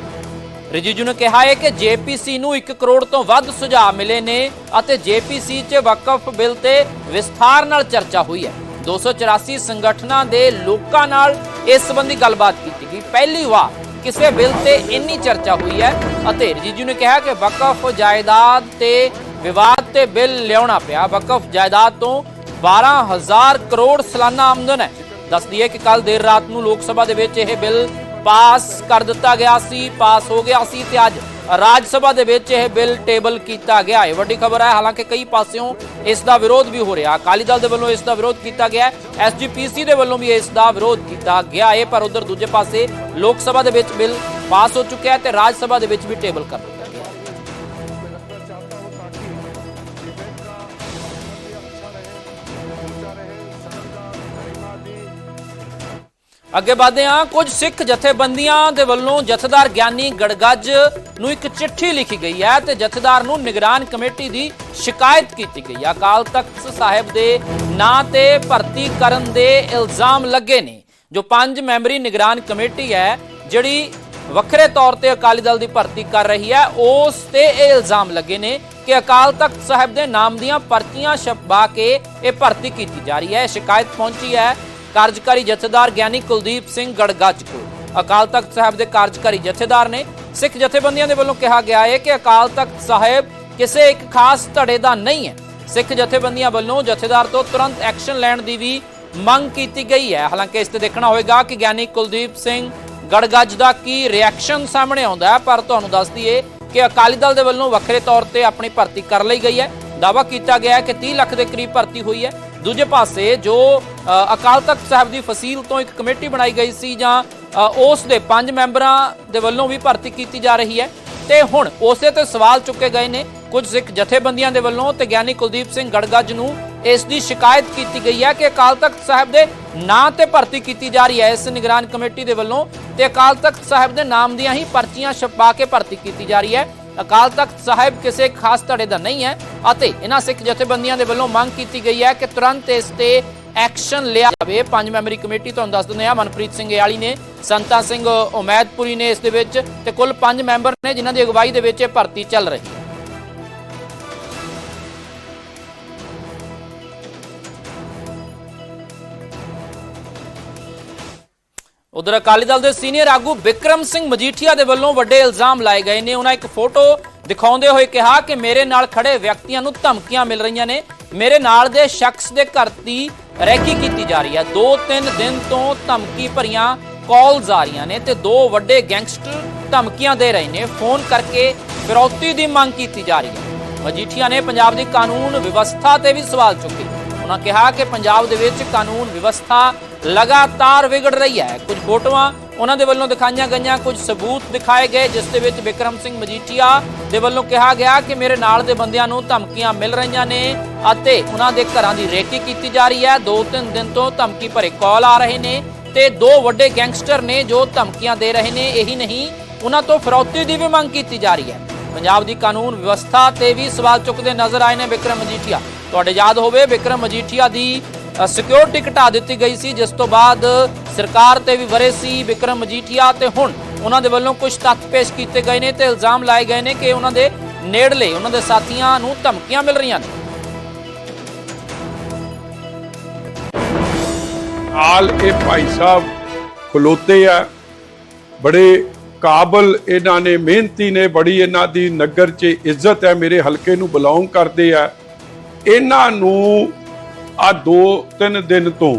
ਰਿਜੀਜੂ ਨੇ ਕਿਹਾ ਹੈ ਕਿ ਜੇਪੀਸੀ ਨੂੰ 1 ਕਰੋੜ ਤੋਂ ਵੱਧ ਸੁਝਾਅ ਮਿਲੇ ਨੇ ਅਤੇ ਜੇਪੀਸੀ 'ਚ ਵਕਫ ਬਿੱਲ ਤੇ ਵਿਸਥਾਰ ਨਾਲ ਚਰਚਾ ਹੋਈ ਹੈ। 284 ਸੰਗਠਨਾਂ ਦੇ ਲੋਕਾਂ ਨਾਲ ਇਸ ਸੰਬੰਧੀ ਗੱਲਬਾਤ ਕੀਤੀ ਗਈ। ਪਹਿਲੀ ਵਾਰ ਕਿਸੇ ਬਿੱਲ ਤੇ ਇੰਨੀ ਚਰਚਾ ਹੋਈ ਹੈ ਅਤੇ ਰਜੀਜੂ ਨੇ ਕਿਹਾ ਕਿ ਵਕਫ ਜਾਇਦਾਦ ਤੇ ਵਿਵਾਦ ਤੇ ਬਿੱਲ ਲਿਆਉਣਾ ਪਿਆ। ਵਕਫ ਜਾਇਦਾਦ ਤੋਂ 12000 ਕਰੋੜ ਸਾਲਾਨਾ ਆਮਦਨ ਹੈ। ਦੱਸਦੀ ਹੈ ਕਿ ਕੱਲ ਦੇਰ ਰਾਤ ਨੂੰ ਲੋਕ ਸਭਾ ਦੇ ਵਿੱਚ ਇਹ ਬਿੱਲ ਪਾਸ ਕਰ ਦਿੱਤਾ ਗਿਆ ਸੀ, ਪਾਸ ਹੋ ਗਿਆ ਸੀ ਤੇ ਅੱਜ ਰਾਜ ਸਭਾ ਦੇ ਵਿੱਚ ਇਹ ਬਿੱਲ ਟੇਬਲ ਕੀਤਾ ਗਿਆ ਹੈ। ਵੱਡੀ ਖਬਰ ਹੈ, ਹਾਲਾਂਕਿ ਕਈ ਪਾਸਿਓਂ ਇਸ ਦਾ ਵਿਰੋਧ ਵੀ ਹੋ ਰਿਹਾ। ਅਕਾਲੀ ਦਲ ਦੇ ਵੱਲੋਂ ਇਸ ਦਾ ਵਿਰੋਧ ਕੀਤਾ ਗਿਆ ਹੈ ਐਸਜੀਪੀਸੀ ਦੇ ਵੱਲੋਂ ਵੀ ਇਸ ਦਾ ਵਿਰੋਧ ਕੀਤਾ ਗਿਆ ਹੈ, ਪਰ ਉਧਰ ਦੂਜੇ ਪਾਸੇ ਲੋਕ ਸਭਾ ਦੇ ਵਿੱਚ ਬਿੱਲ ਪਾਸ ਹੋ ਚੁੱਕਿਆ ਹੈ ਤੇ ਰਾਜ ਸਭਾ ਦੇ ਵਿੱਚ ਵੀ ਟੇਬਲ ਕਰ ਅੱਗੇ ਵਧਦੇ ਹਾਂ। ਕੁਝ ਸਿੱਖ ਜਥੇਬੰਦੀਆਂ ਦੇ ਵੱਲੋਂ ਜਥੇਦਾਰ ਗਿਆਨੀ ਗੜਗੱਜ ਨੂੰ ਇੱਕ ਚਿੱਠੀ ਲਿਖੀ ਗਈ ਹੈ ਤੇ ਜਥੇਦਾਰ ਨੂੰ ਨਿਗਰਾਨ ਕਮੇਟੀ ਦੀ ਸ਼ਿਕਾਇਤ ਕੀਤੀ ਗਈ ਹੈ। ਅਕਾਲ ਤਖਤ ਸਾਹਿਬ ਦੇ ਨਾਂ ਤੇ ਭਰਤੀ ਕਰਨ ਦੇ ਇਲਜ਼ਾਮ ਲੱਗੇ ਨੇ, ਜੋ ਪੰਜ ਮੈਂਬਰੀ ਨਿਗਰਾਨ ਕਮੇਟੀ ਹੈ, ਜਿਹੜੀ ਵੱਖਰੇ ਤੌਰ ਤੇ ਅਕਾਲੀ ਦਲ ਦੀ ਭਰਤੀ ਕਰ ਰਹੀ ਹੈ, ਉਸ ਤੇ ਇਹ ਇਲਜ਼ਾਮ ਲੱਗੇ ਨੇ ਕਿ ਅਕਾਲ ਤਖਤ ਸਾਹਿਬ ਦੇ ਨਾਮ ਦੀਆਂ ਪਰਚੀਆਂ ਛਪਵਾ ਕੇ ਇਹ ਭਰਤੀ ਕੀਤੀ ਜਾ ਰਹੀ ਹੈ। ਇਹ ਸ਼ਿਕਾਇਤ ਪਹੁੰਚੀ ਹੈ ਕਾਰਜਕਾਰੀ ਜਥੇਦਾਰ ਗਿਆਨੀ ਕੁਲਦੀਪ ਸਿੰਘ ਗੜਗੱਜ ਅਕਾਲ ਤਖਤ ਸਾਹਿਬ ਦੇ ਕਾਰਜਕਾਰੀ ਜਥੇਦਾਰ ਨੇ ਸਿੱਖ ਜਥੇਬੰਦੀਆਂ ਦੇ ਵੱਲੋਂ ਕਿਹਾ ਗਿਆ ਹੈ ਕਿ ਅਕਾਲ ਤਖਤ ਸਾਹਿਬ ਕਿਸੇ ਇੱਕ ਖਾਸ ਧੜੇ ਦਾ ਨਹੀਂ ਹੈ। ਸਿੱਖ ਜਥੇਬੰਦੀਆਂ ਵੱਲੋਂ ਜਥੇਦਾਰ ਤੋਂ ਤੁਰੰਤ ਐਕਸ਼ਨ ਲੈਣ ਦੀ ਵੀ ਮੰਗ ਕੀਤੀ ਗਈ ਹੈ। ਹਾਲਾਂਕਿ ਇਸ ਤੇ ਦੇਖਣਾ ਹੋਵੇਗਾ ਕਿ ਗਿਆਨੀ ਕੁਲਦੀਪ ਸਿੰਘ ਗੜਗੱਜ ਦਾ ਕੀ ਰਿਐਕਸ਼ਨ ਸਾਹਮਣੇ ਆਉਂਦਾ ਹੈ, ਪਰ ਤੁਹਾਨੂੰ ਦੱਸ ਦਈਏ ਕਿ ਅਕਾਲੀ ਦਲ ਦੇ ਵੱਲੋਂ ਵੱਖਰੇ ਤੌਰ ਤੇ ਆਪਣੀ ਭਰਤੀ ਕਰ ਲਈ ਗਈ ਹੈ। ਦਾਵਾ ਕੀਤਾ ਗਿਆ ਹੈ ਕਿ 30 ਲੱਖ ਦੇ ਕਰੀਬ ਭਰਤੀ ਹੋਈ ਹੈ। ਦੂਜੇ ਪਾਸੇ ਜੋ ਅਕਾਲ ਤਖਤ ਸਾਹਿਬ ਦੀ ਫਸੀਲ ਤੋਂ ਇੱਕ ਕਮੇਟੀ ਬਣਾਈ ਗਈ ਸੀ ਜਾਂ ਉਸ ਦੇ ਪੰਜ ਮੈਂਬਰਾਂ ਦੇ ਵੱਲੋਂ ਵੀ ਭਰਤੀ ਕੀਤੀ ਜਾ ਰਹੀ ਹੈ। ਤੇ ਹੁਣ ਉਸੇ ਤੇ ਸਵਾਲ ਚੁੱਕੇ ਗਏ ਨੇ ਕੁਝ ਸਿੱਖ ਜਥੇਬੰਦੀਆਂ ਦੇ ਵੱਲੋਂ ਤੇ ਗਿਆਨੀ ਕੁਲਦੀਪ ਸਿੰਘ ਗੜਗੱਜ ਨੂੰ ਇਸ ਦੀ ਸ਼ਿਕਾਇਤ ਕੀਤੀ ਗਈ ਹੈ ਕਿ ਅਕਾਲ ਤਖਤ ਸਾਹਿਬ ਦੇ ਨਾਂ ਤੇ ਭਰਤੀ ਕੀਤੀ ਜਾ ਰਹੀ ਹੈ। ਇਸ ਨਿਗਰਾਨ ਕਮੇਟੀ ਦੇ ਵੱਲੋਂ ਤੇ ਅਕਾਲ ਤਖਤ ਸਾਹਿਬ ਦੇ ਨਾਮ ਦੀਆਂ ਹੀ ਪਰਚੀਆਂ ਛਪਾ ਕੇ ਭਰਤੀ ਕੀਤੀ ਜਾ ਰਹੀ ਹੈ। ਅਕਾਲ ਤਖਤ ਸਾਹਿਬ ਕਿਸੇ ਖਾਸ ਧੜੇ ਦਾ ਨਹੀਂ ਹੈ ਅਤੇ ਇਹਨਾਂ ਸਿੱਖ ਜਥੇਬੰਦੀਆਂ ਦੇ ਵੱਲੋਂ ਮੰਗ ਕੀਤੀ ਗਈ ਹੈ ਕਿ ਤੁਰੰਤ ਇਸ ਤੇ ਐਕਸ਼ਨ ਲਿਆ ਜਾਵੇ। ਪੰਜ ਮੈਂਬਰੀ ਕਮੇਟੀ ਤੁਹਾਨੂੰ ਦੱਸ ਦਿੰਦੇ ਆ ਮਨਪ੍ਰੀਤ ਸਿੰਘ ਏਆਲੀ ਨੇ, ਸੰਤਾ ਸਿੰਘ ਉਮੈਦਪੁਰੀ ਨੇ ਇਸ ਦੇ ਵਿੱਚ ਤੇ ਕੁੱਲ ਪੰਜ ਮੈਂਬਰ ਨੇ ਜਿਨ੍ਹਾਂ ਦੀ ਅਗਵਾਈ ਦੇ ਵਿੱਚ ਇਹ ਭਰਤੀ ਚੱਲ ਰਹੀ ਹੈ। ਉਧਰ ਅਕਾਲੀ ਦਲ ਦੇ ਸੀਨੀਅਰ ਆਗੂ ਵਿਕਰਮ ਸਿੰਘ ਮਜੀਠੀਆ ਦੇ ਵੱਲੋਂ ਵੱਡੇ ਇਲਜ਼ਾਮ ਲਾਏ ਗਏ ਨੇ। ਉਹਨਾਂ ਇੱਕ ਫੋਟੋ ਦਿਖਾਉਂਦੇ ਹੋਏ ਕਿਹਾ ਕਿ ਮੇਰੇ ਨਾਲ ਖੜੇ ਵਿਅਕਤੀਆਂ ਨੂੰ ਧਮਕੀਆਂ ਮਿਲ ਰਹੀਆਂ ਨੇ। ਮੇਰੇ ਨਾਲ ਦੇ ਸ਼ਖਸ ਦੇ ਘਰ ਦੀ ਰੈਕੀ ਕੀਤੀ ਜਾ ਰਹੀ ਹੈ। ਦੋ ਤਿੰਨ ਦਿਨ ਤੋਂ ਧਮਕੀ ਭਰੀਆਂ ਕਾਲਸ ਆ ਰਹੀਆਂ ਨੇ ਤੇ ਦੋ ਵੱਡੇ ਗੈਂਗਸਟਰ ਧਮਕੀਆਂ ਦੇ ਰਹੇ ਨੇ। ਫੋਨ ਕਰਕੇ ਫਿਰੌਤੀ ਦੀ ਮੰਗ ਕੀਤੀ ਜਾ ਰਹੀ ਹੈ। ਮਜੀਠੀਆ ਨੇ ਪੰਜਾਬ ਦੀ ਕਾਨੂੰਨ ਵਿਵਸਥਾ ਤੇ ਵੀ ਸਵਾਲ ਚੁੱਕੇ। ਉਹਨਾਂ ਕਿਹਾ ਕਿ ਪੰਜਾਬ ਦੇ ਵਿੱਚ ਕਾਨੂੰਨ ਵਿਵਸਥਾ ਲਗਾਤਾਰ ਵਿਗੜ ਰਹੀ ਹੈ। ਕੁਝ ਫੋਟੋਆਂ ਉਹਨਾਂ ਦੇ ਵੱਲੋਂ ਦਿਖਾਈਆਂ ਗਈਆਂ, ਕੁਝ ਸਬੂਤ ਦਿਖਾਏ ਗਏ, ਜਿਸ ਦੇ ਵਿੱਚ ਵਿਕਰਮ ਸਿੰਘ ਮਜੀਠੀਆ ਦੇ ਵੱਲੋਂ ਕਿਹਾ ਗਿਆ ਕਿ ਮੇਰੇ ਨਾਲ ਦੇ ਬੰਦਿਆਂ ਨੂੰ ਧਮਕੀਆਂ ਮਿਲ ਰਹੀਆਂ ਨੇ ਅਤੇ ਉਹਨਾਂ ਦੇ ਘਰਾਂ ਦੀ ਰੇਕੀ ਕੀਤੀ ਜਾ ਰਹੀ ਹੈ। ਦੋ ਤਿੰਨ ਦਿਨ ਤੋਂ ਧਮਕੀ ਭਰੇ ਕਾਲ ਆ ਰਹੇ ਨੇ ਤੇ ਦੋ ਵੱਡੇ ਗੈਂਗਸਟਰ ਨੇ ਜੋ ਧਮਕੀਆਂ ਦੇ ਰਹੇ ਨੇ, ਇਹੀ ਨਹੀਂ, ਉਹਨਾਂ ਤੋਂ ਫਿਰੌਤੀ ਦੀ ਵੀ ਮੰਗ ਕੀਤੀ ਜਾ ਰਹੀ ਹੈ। ਪੰਜਾਬ ਦੀ ਕਾਨੂੰਨ ਵਿਵਸਥਾ ਤੇ ਵੀ ਸਵਾਲ ਚੁੱਕਦੇ ਨਜ਼ਰ ਆਏ ਨੇ ਵਿਕਰਮ ਮਜੀਠੀਆ। ਤੁਹਾਡੇ ਯਾਦ ਹੋਵੇ ਵਿਕਰਮ ਮਜੀਠੀਆ ਦੀ ਸਿਕਿਉਰਿਟੀ ਘਟਾ ਦਿੱਤੀ ਗਈ ਸੀ, ਜਿਸ ਤੋਂ ਬਾਅਦ ਸਰਕਾਰ ਤੇ ਵੀ ਵਰੇ ਸੀ ਵਿਕਰਮ ਮਜੀਠੀਆ ਤੇ ਹੁਣ ਉਹਨਾਂ ਦੇ ਵੱਲੋਂ ਕੁਝ ਤੱਥ ਪੇਸ਼ ਕੀਤੇ ਗਏ ਨੇ ਤੇ ਇਲਜ਼ਾਮ ਲਾਏ ਗਏ ਨੇ ਕਿ ਉਹਨਾਂ ਦੇ ਨੇੜਲੇ, ਉਹਨਾਂ ਦੇ ਸਾਥੀਆਂ ਨੂੰ ਧਮਕੀਆਂ ਮਿਲ ਰਹੀਆਂ ਨੇ। ਆਲ ਇਹ ਭਾਈ ਸਾਹਿਬ ਖਲੋਤੇ ਆ, ਬੜੇ ਕਾਬਲ ਇਹਨਾਂ ਨੇ, ਮਿਹਨਤੀ ਨੇ, ਬੜੀ ਇਹਨਾਂ ਦੀ ਨਗਰ 'ਚ ਇੱਜ਼ਤ ਹੈ, ਮੇਰੇ ਹਲਕੇ ਨੂੰ ਬਿਲੋਂਗ ਕਰਦੇ ਆ। ਇਹਨਾਂ ਨੂੰ ਆ ਦੋ ਤਿੰਨ ਦਿਨ ਤੋਂ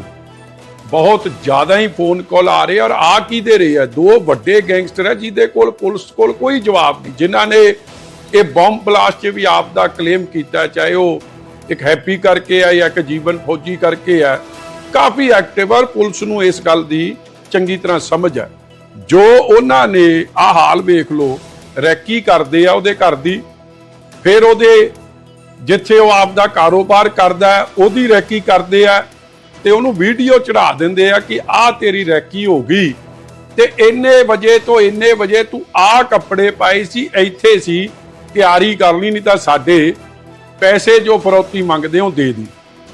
ਬਹੁਤ ਜ਼ਿਆਦਾ ਹੀ ਫੋਨ ਕਾਲ ਆ ਰਹੇ ਔਰ ਆ ਕੀ ਦੇ ਰਹੇ ਆ? ਦੋ ਵੱਡੇ ਗੈਂਗਸਟਰ ਹੈ ਜਿਹਦੇ ਕੋਲ ਪੁਲਿਸ ਕੋਲ ਕੋਈ ਜਵਾਬ ਨਹੀਂ। ਜਿਨ੍ਹਾਂ ਨੇ ਇਹ ਬੰਬ ਬਲਾਸਟ 'ਚ ਵੀ ਆਪ ਦਾ ਕਲੇਮ ਕੀਤਾ, ਚਾਹੇ ਉਹ ਇੱਕ ਹੈਪੀ ਕਰਕੇ ਆ ਜਾਂ ਇੱਕ ਜੀਵਨ ਫੌਜੀ ਕਰਕੇ ਆ, ਕਾਫੀ ਐਕਟਿਵ ਔਰ ਪੁਲਿਸ ਨੂੰ ਇਸ ਗੱਲ ਦੀ ਚੰਗੀ ਤਰ੍ਹਾਂ ਸਮਝ ਹੈ ਜੋ ਉਹਨਾਂ ਨੇ ਆ ਹਾਲ ਵੇਖ ਲਓ, ਰੈਕੀ ਕਰਦੇ ਆ ਉਹਦੇ ਘਰ ਦੀ, ਫਿਰ ਉਹਦੇ ਜਿੱਥੇ ਉਹ ਆਪ ਦਾ ਕਾਰੋਬਾਰ ਕਰਦਾ ਹੈ, ਉਹਦੀ ਰੈਕੀ ਕਰਦੇ ਆ ਤੇ ਉਹਨੂੰ ਵੀਡੀਓ ਚੜਾ ਦਿੰਦੇ ਆ ਕਿ ਆਹ ਤੇਰੀ ਰੈਕੀ ਹੋ ਗਈ। ਤੇ ਇੰਨੇ ਵਜੇ ਤੋਂ ਇੰਨੇ ਵਜੇ ਤੂੰ ਆਹ ਕੱਪੜੇ ਪਾਏ ਸੀ ਇੱਥੇ ਸੀ ਤਿਆਰੀ ਕਰ ਲਈ ਨਹੀਂ ਤਾਂ ਸਾਡੇ ਪੈਸੇ ਜੋ ਫਰੋਤੀ ਮੰਗਦੇ ਹੋ ਦੇ ਦੀ।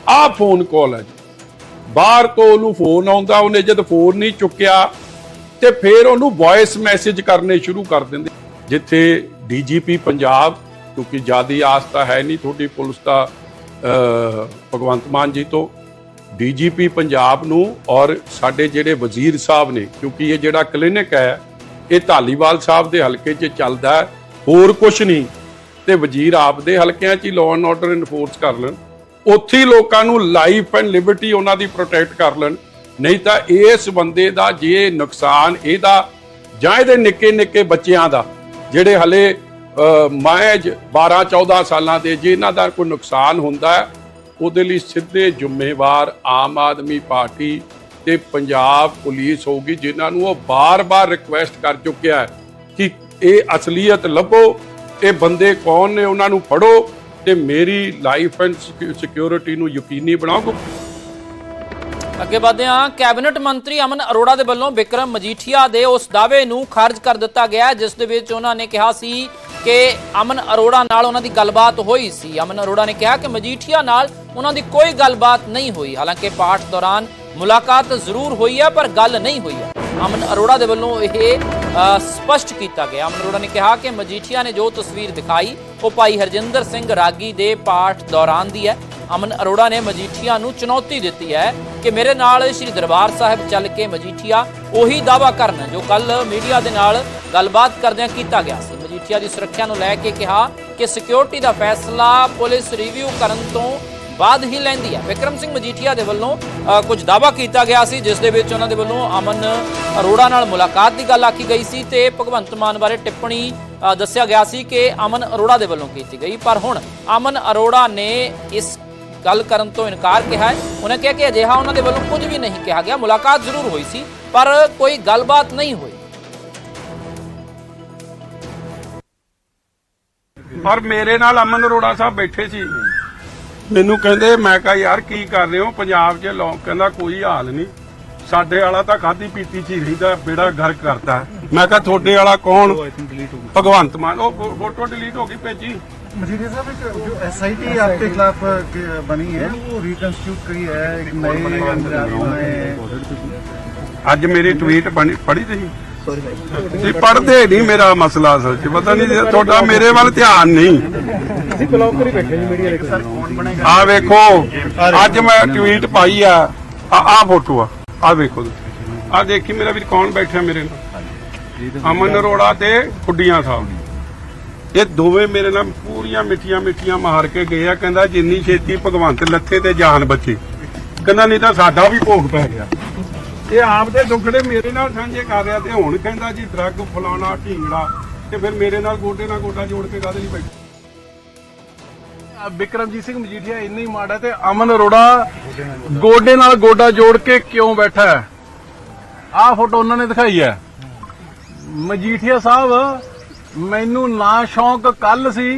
ਆਹ ਫੋਨ ਕਾਲ ਹੈ ਜੀ। ਬਾਹਰ ਤੋਂ ਉਹਨੂੰ ਫੋਨ ਆਉਂਦਾ ਉਹਨੇ ਜਦ ਫੋਨ ਨਹੀਂ ਚੁੱਕਿਆ ਤੇ ਫਿਰ ਉਹਨੂੰ ਵੌਇਸ ਮੈਸੇਜ ਕਰਨੇ ਸ਼ੁਰੂ ਕਰ ਦਿੰਦੇ। ਜਿੱਥੇ ਡੀਜੀਪੀ ਪੰਜਾਬ ਕਿਉਂਕਿ ਜਿਆਦੀ ਆਸ ਤਾਂ ਹੈ ਨਹੀਂ ਤੁਹਾਡੀ ਪੁਲਿਸ ਦਾ ਭਗਵੰਤ ਮਾਨ ਜੀ ਤੋਂ। ਡੀਜੀਪੀ ਪੰਜਾਬ ਨੂੰ ਔਰ ਸਾਡੇ ਜਿਹੜੇ ਵਜ਼ੀਰ ਸਾਹਿਬ ਨੇ, ਕਿਉਂਕਿ ਇਹ ਜਿਹੜਾ ਕਲੀਨਿਕ ਹੈ, ਇਹ ਧਾਲੀਵਾਲ ਸਾਹਿਬ ਦੇ ਹਲਕੇ 'ਚ ਚੱਲਦਾ ਹੋਰ ਕੁਝ ਨਹੀਂ। ਤੇ ਵਜ਼ੀਰ ਆਪ ਦੇ ਹਲਕਿਆਂ 'ਚ ਹੀ ਲਾਅ ਐਂਡ ਆਰਡਰ ਇਨਫੋਰਸ ਕਰ ਲੈਣ। ਉੱਥੇ ਹੀ ਲੋਕਾਂ ਨੂੰ ਲਾਈਫ ਐਂਡ ਲਿਬਰਟੀ ਉਹਨਾਂ ਦੀ ਪ੍ਰੋਟੈਕਟ ਕਰ ਲੈਣ। ਨਹੀਂ ਤਾਂ ਇਸ ਬੰਦੇ ਦਾ ਜੇ ਨੁਕਸਾਨ ਇਹਦਾ ਜਾਂ ਇਹਦੇ ਨਿੱਕੇ ਨਿੱਕੇ ਬੱਚਿਆਂ ਦਾ, ਜਿਹੜੇ ਹਲੇ ਮਾਇਜ 12 14 ਸਾਲਾਂ ਦੇ ਜੇ ਇਹਨਾਂ ਦਾ ਕੋਈ ਨੁਕਸਾਨ ਹੁੰਦਾ ਉਹਦੇ ਲਈ ਸਿੱਧੇ ਜ਼ਿੰਮੇਵਾਰ ਆਮ ਆਦਮੀ ਪਾਰਟੀ ਤੇ ਪੰਜਾਬ ਪੁਲਿਸ ਹੋਊਗੀ, ਜਿਨ੍ਹਾਂ ਨੂੰ ਉਹ ਬਾਰ-ਬਾਰ ਰਿਕੁਐਸਟ ਕਰ ਚੁੱਕਿਆ ਹੈ ਕਿ ਇਹ ਅਸਲੀਅਤ ਲੱਭੋ, ਇਹ ਬੰਦੇ ਕੌਣ ਨੇ, ਉਹਨਾਂ ਨੂੰ ਫੜੋ ਤੇ ਮੇਰੀ ਲਾਈਫ ਐਂਡ ਸਿਕਿਉਰਿਟੀ ਨੂੰ ਯਕੀਨੀ ਬਣਾਓ। ਅੱਗੇ ਵਧਦੇ ਹਾਂ। ਕੈਬਨਿਟ ਮੰਤਰੀ ਅਮਨ ਅਰੋੜਾ ਦੇ ਵੱਲੋਂ ਵਿਕਰਮ ਮਜੀਠੀਆ ਦੇ ਉਸ ਦਾਅਵੇ ਨੂੰ ਖਾਰਜ ਕਰ ਦਿੱਤਾ ਗਿਆ ਜਿਸ ਦੇ ਵਿੱਚ ਉਹਨਾਂ ਨੇ ਕਿਹਾ ਸੀ ਕਿ ਅਮਨ ਅਰੋੜਾ ਨਾਲ ਉਹਨਾਂ ਦੀ ਗੱਲਬਾਤ ਹੋਈ ਸੀ। ਅਮਨ ਅਰੋੜਾ ਨੇ ਕਿਹਾ ਕਿ ਮਜੀਠੀਆ ਨਾਲ ਉਹਨਾਂ ਦੀ ਕੋਈ ਗੱਲਬਾਤ ਨਹੀਂ ਹੋਈ। ਹਾਲਾਂਕਿ ਪਾਠ ਦੌਰਾਨ ਮੁਲਾਕਾਤ ਜ਼ਰੂਰ ਹੋਈ ਹੈ, ਪਰ ਗੱਲ ਨਹੀਂ ਹੋਈ ਹੈ। ਅਮਨ ਅਰੋੜਾ ਦੇ ਵੱਲੋਂ ਇਹ ਸਪਸ਼ਟ ਕੀਤਾ ਗਿਆ। ਅਮਨ ਅਰੋੜਾ ਨੇ ਕਿਹਾ ਕਿ ਮਜੀਠੀਆ ਨੇ ਜੋ ਤਸਵੀਰ ਦਿਖਾਈ, ਉਹ ਭਾਈ ਹਰਜਿੰਦਰ ਸਿੰਘ ਰਾਗੀ ਦੇ ਪਾਠ ਦੌਰਾਨ ਦੀ ਹੈ। ਅਮਨ ਅਰੋੜਾ ਨੇ ਮਜੀਠੀਆ ਨੂੰ ਚੁਣੌਤੀ ਦਿੱਤੀ ਹੈ ਕਿ ਮੇਰੇ ਨਾਲ ਸ੍ਰੀ ਦਰਬਾਰ ਸਾਹਿਬ ਚੱਲ ਕੇ ਮਜੀਠੀਆ ਉਹੀ ਦਾਵਾ ਕਰਨ ਜੋ ਕੱਲ ਮੀਡੀਆ ਦੇ ਨਾਲ ਗੱਲਬਾਤ ਕਰਦਿਆਂ ਕੀਤਾ ਗਿਆ ਸੀ। ਮਜੀਠੀਆ ਦੀ ਸੁਰੱਖਿਆ ਨੂੰ ਲੈ ਕੇ ਕਿਹਾ ਕਿ ਸਿਕਿਉਰਿਟੀ ਦਾ ਫੈਸਲਾ ਪੁਲਿਸ ਰਿਵਿਊ ਕਰਨ ਤੋਂ ਬਾਅਦ ਹੀ ਲੈਂਦੀ ਹੈ। ਵਿਕਰਮ ਸਿੰਘ ਮਜੀਠੀਆ ਦੇ ਵੱਲੋਂ ਕੁਝ ਦਾਵਾ ਕੀਤਾ ਗਿਆ ਸੀ, ਜਿਸ ਦੇ ਵਿੱਚ ਉਹਨਾਂ ਦੇ ਵੱਲੋਂ ਅਮਨ ਅਰੋੜਾ ਨਾਲ ਮੁਲਾਕਾਤ ਦੀ ਗੱਲ ਆਖੀ ਗਈ ਸੀ ਤੇ ਭਗਵੰਤ ਮਾਨ ਬਾਰੇ ਟਿੱਪਣੀ ਦੱਸਿਆ ਗਿਆ ਸੀ ਕਿ ਅਮਨ ਅਰੋੜਾ ਦੇ ਵੱਲੋਂ ਕੀਤੀ ਗਈ। ਪਰ ਹੁਣ ਅਮਨ ਅਰੋੜਾ ਨੇ ਇਸ ਗੱਲ ਕਰਨ ਤੋਂ ਇਨਕਾਰ ਕਿਹਾ ਹੈ। ਉਹਨੇ ਕਿਹਾ ਕਿ ਅਜਿਹਾ ਉਹਨਾਂ ਦੇ ਵੱਲੋਂ ਕੁਝ ਵੀ ਨਹੀਂ ਕਿਹਾ ਗਿਆ। ਮੁਲਾਕਾਤ ਜ਼ਰੂਰ ਹੋਈ ਸੀ ਪਰ ਕੋਈ ਗੱਲਬਾਤ ਨਹੀਂ ਹੋਈ। ਪਰ ਮੇਰੇ ਨਾਲ ਅਮਨ ਅਰੋੜਾ ਸਾਹਿਬ ਬੈਠੇ ਸੀ। ਮੈਨੂੰ ਕਹਿੰਦੇ ਮੈਂ ਕਿਹਾ ਯਾਰ ਕੀ ਕਰ ਰਹੇ ਹੋ? ਪੰਜਾਬ 'ਚ ਲੋਕ ਕਹਿੰਦਾ ਕੋਈ ਹਾਲ ਨਹੀਂ। ਸਾਡੇ ਵਾਲਾ ਤਾਂ ਖਾਦੀ ਪੀਤੀ ਚ ਹੀ ਰਹਿੰਦਾ ਬੇੜਾ ਘਰ ਕਰਦਾ ਮੈਂ ਕਿਹਾ ਤੁਹਾਡੇ ਵਾਲਾ ਕੌਣ? ਭਗਵੰਤ ਮਾਨ। ਉਹ ਫੋਟੋ ਡਿਲੀਟ ਹੋ ਗਈ ਭੇਜੀ। मजीठिया साहब एक जो एस आई टी आपके खिलाफ अ, के- बनी है वो रिकंस्टिट्यूट करी है एक नए अंदर आत्माएं ਅੱਜ ਮੇਰੀ ਟਵੀਟ ਬਣੀ ਪੜ੍ਹੀ ਤੁਸੀਂ ਤੁਸੀਂ ਪੜ੍ਹਦੇ ਨਹੀਂ ਮੇਰਾ ਮਸਲਾ ਅਸਲ 'ਚ ਪਤਾ ਨਹੀਂ ਜੇ ਤੁਹਾਡਾ ਮੇਰੇ ਵੱਲ ਧਿਆਨ ਨਹੀਂ ਆ ਵੇਖੋ ਅੱਜ ਮੈਂ ਟਵੀਟ ਪਾਈ ਆ ਆ ਆ ਫੋਟੋ ਆ ਆ ਵੇਖੋ ਆ ਦੇਖੀ ਮੇਰਾ ਵੀਰ ਕੌਣ ਬੈਠਾ ਮੇਰੇ ਨਾਲ ਅਮਨ ਅਰੋੜਾ ਤੇ ਖੁੱਡੀਆਂ ਸਾਹਿਬ ਇਹ ਦੋਵੇਂ ਮੇਰੇ ਨਾਲ ਪੂਰੀਆਂ ਮਿੱਠੀਆਂ ਮਿੱਠੀਆਂ ਮਾਰ ਕੇ ਗਏ ਆ। ਕਹਿੰਦਾ ਜਿੰਨੀ ਛੇਤੀ ਭਗਵੰਤ ਲੱਥੇ ਤੇ ਜਾਨ ਬਚੇ। ਕਹਿੰਦਾ ਨਹੀਂ ਤਾਂ ਸਾਡਾ ਵੀ ਭੋਗ ਪੈ ਗਿਆ। ਇਹ ਆਪ ਦੇ ਦੁੱਖੜੇ ਮੇਰੇ ਨਾਲ ਸਾਂਝੇ ਕਰ ਰਿਹਾ ਤੇ ਹੁਣ ਕਹਿੰਦਾ ਜੀ ਡਰੱਗ ਫਲਾਉਣਾ ਢੀਂਗੜਾ ਤੇ ਫਿਰ ਮੇਰੇ ਨਾਲ ਗੋਡੇ ਨਾਲ ਗੋਡਾ ਜੋੜ ਕੇ ਕਾਹਦੇ ਲਈ ਬੈਠਾ? ਬਿਕਰਮਜੀਤ ਸਿੰਘ ਮਜੀਠੀਆ ਇੰਨਾ ਹੀ ਮਾੜਾ ਤੇ ਅਮਨ ਅਰੋੜਾ ਗੋਡੇ ਨਾਲ ਗੋਡਾ ਜੋੜ ਕੇ ਕਿਉਂ ਬੈਠਾ ਹੈ? ਆਹ ਫੋਟੋ ਉਹਨਾਂ ਨੇ ਦਿਖਾਈ ਹੈ। ਮਜੀਠੀਆ ਸਾਹਿਬ ਮੈਨੂੰ ਨਾ ਸ਼ੌਂਕ ਕੱਲ ਸੀ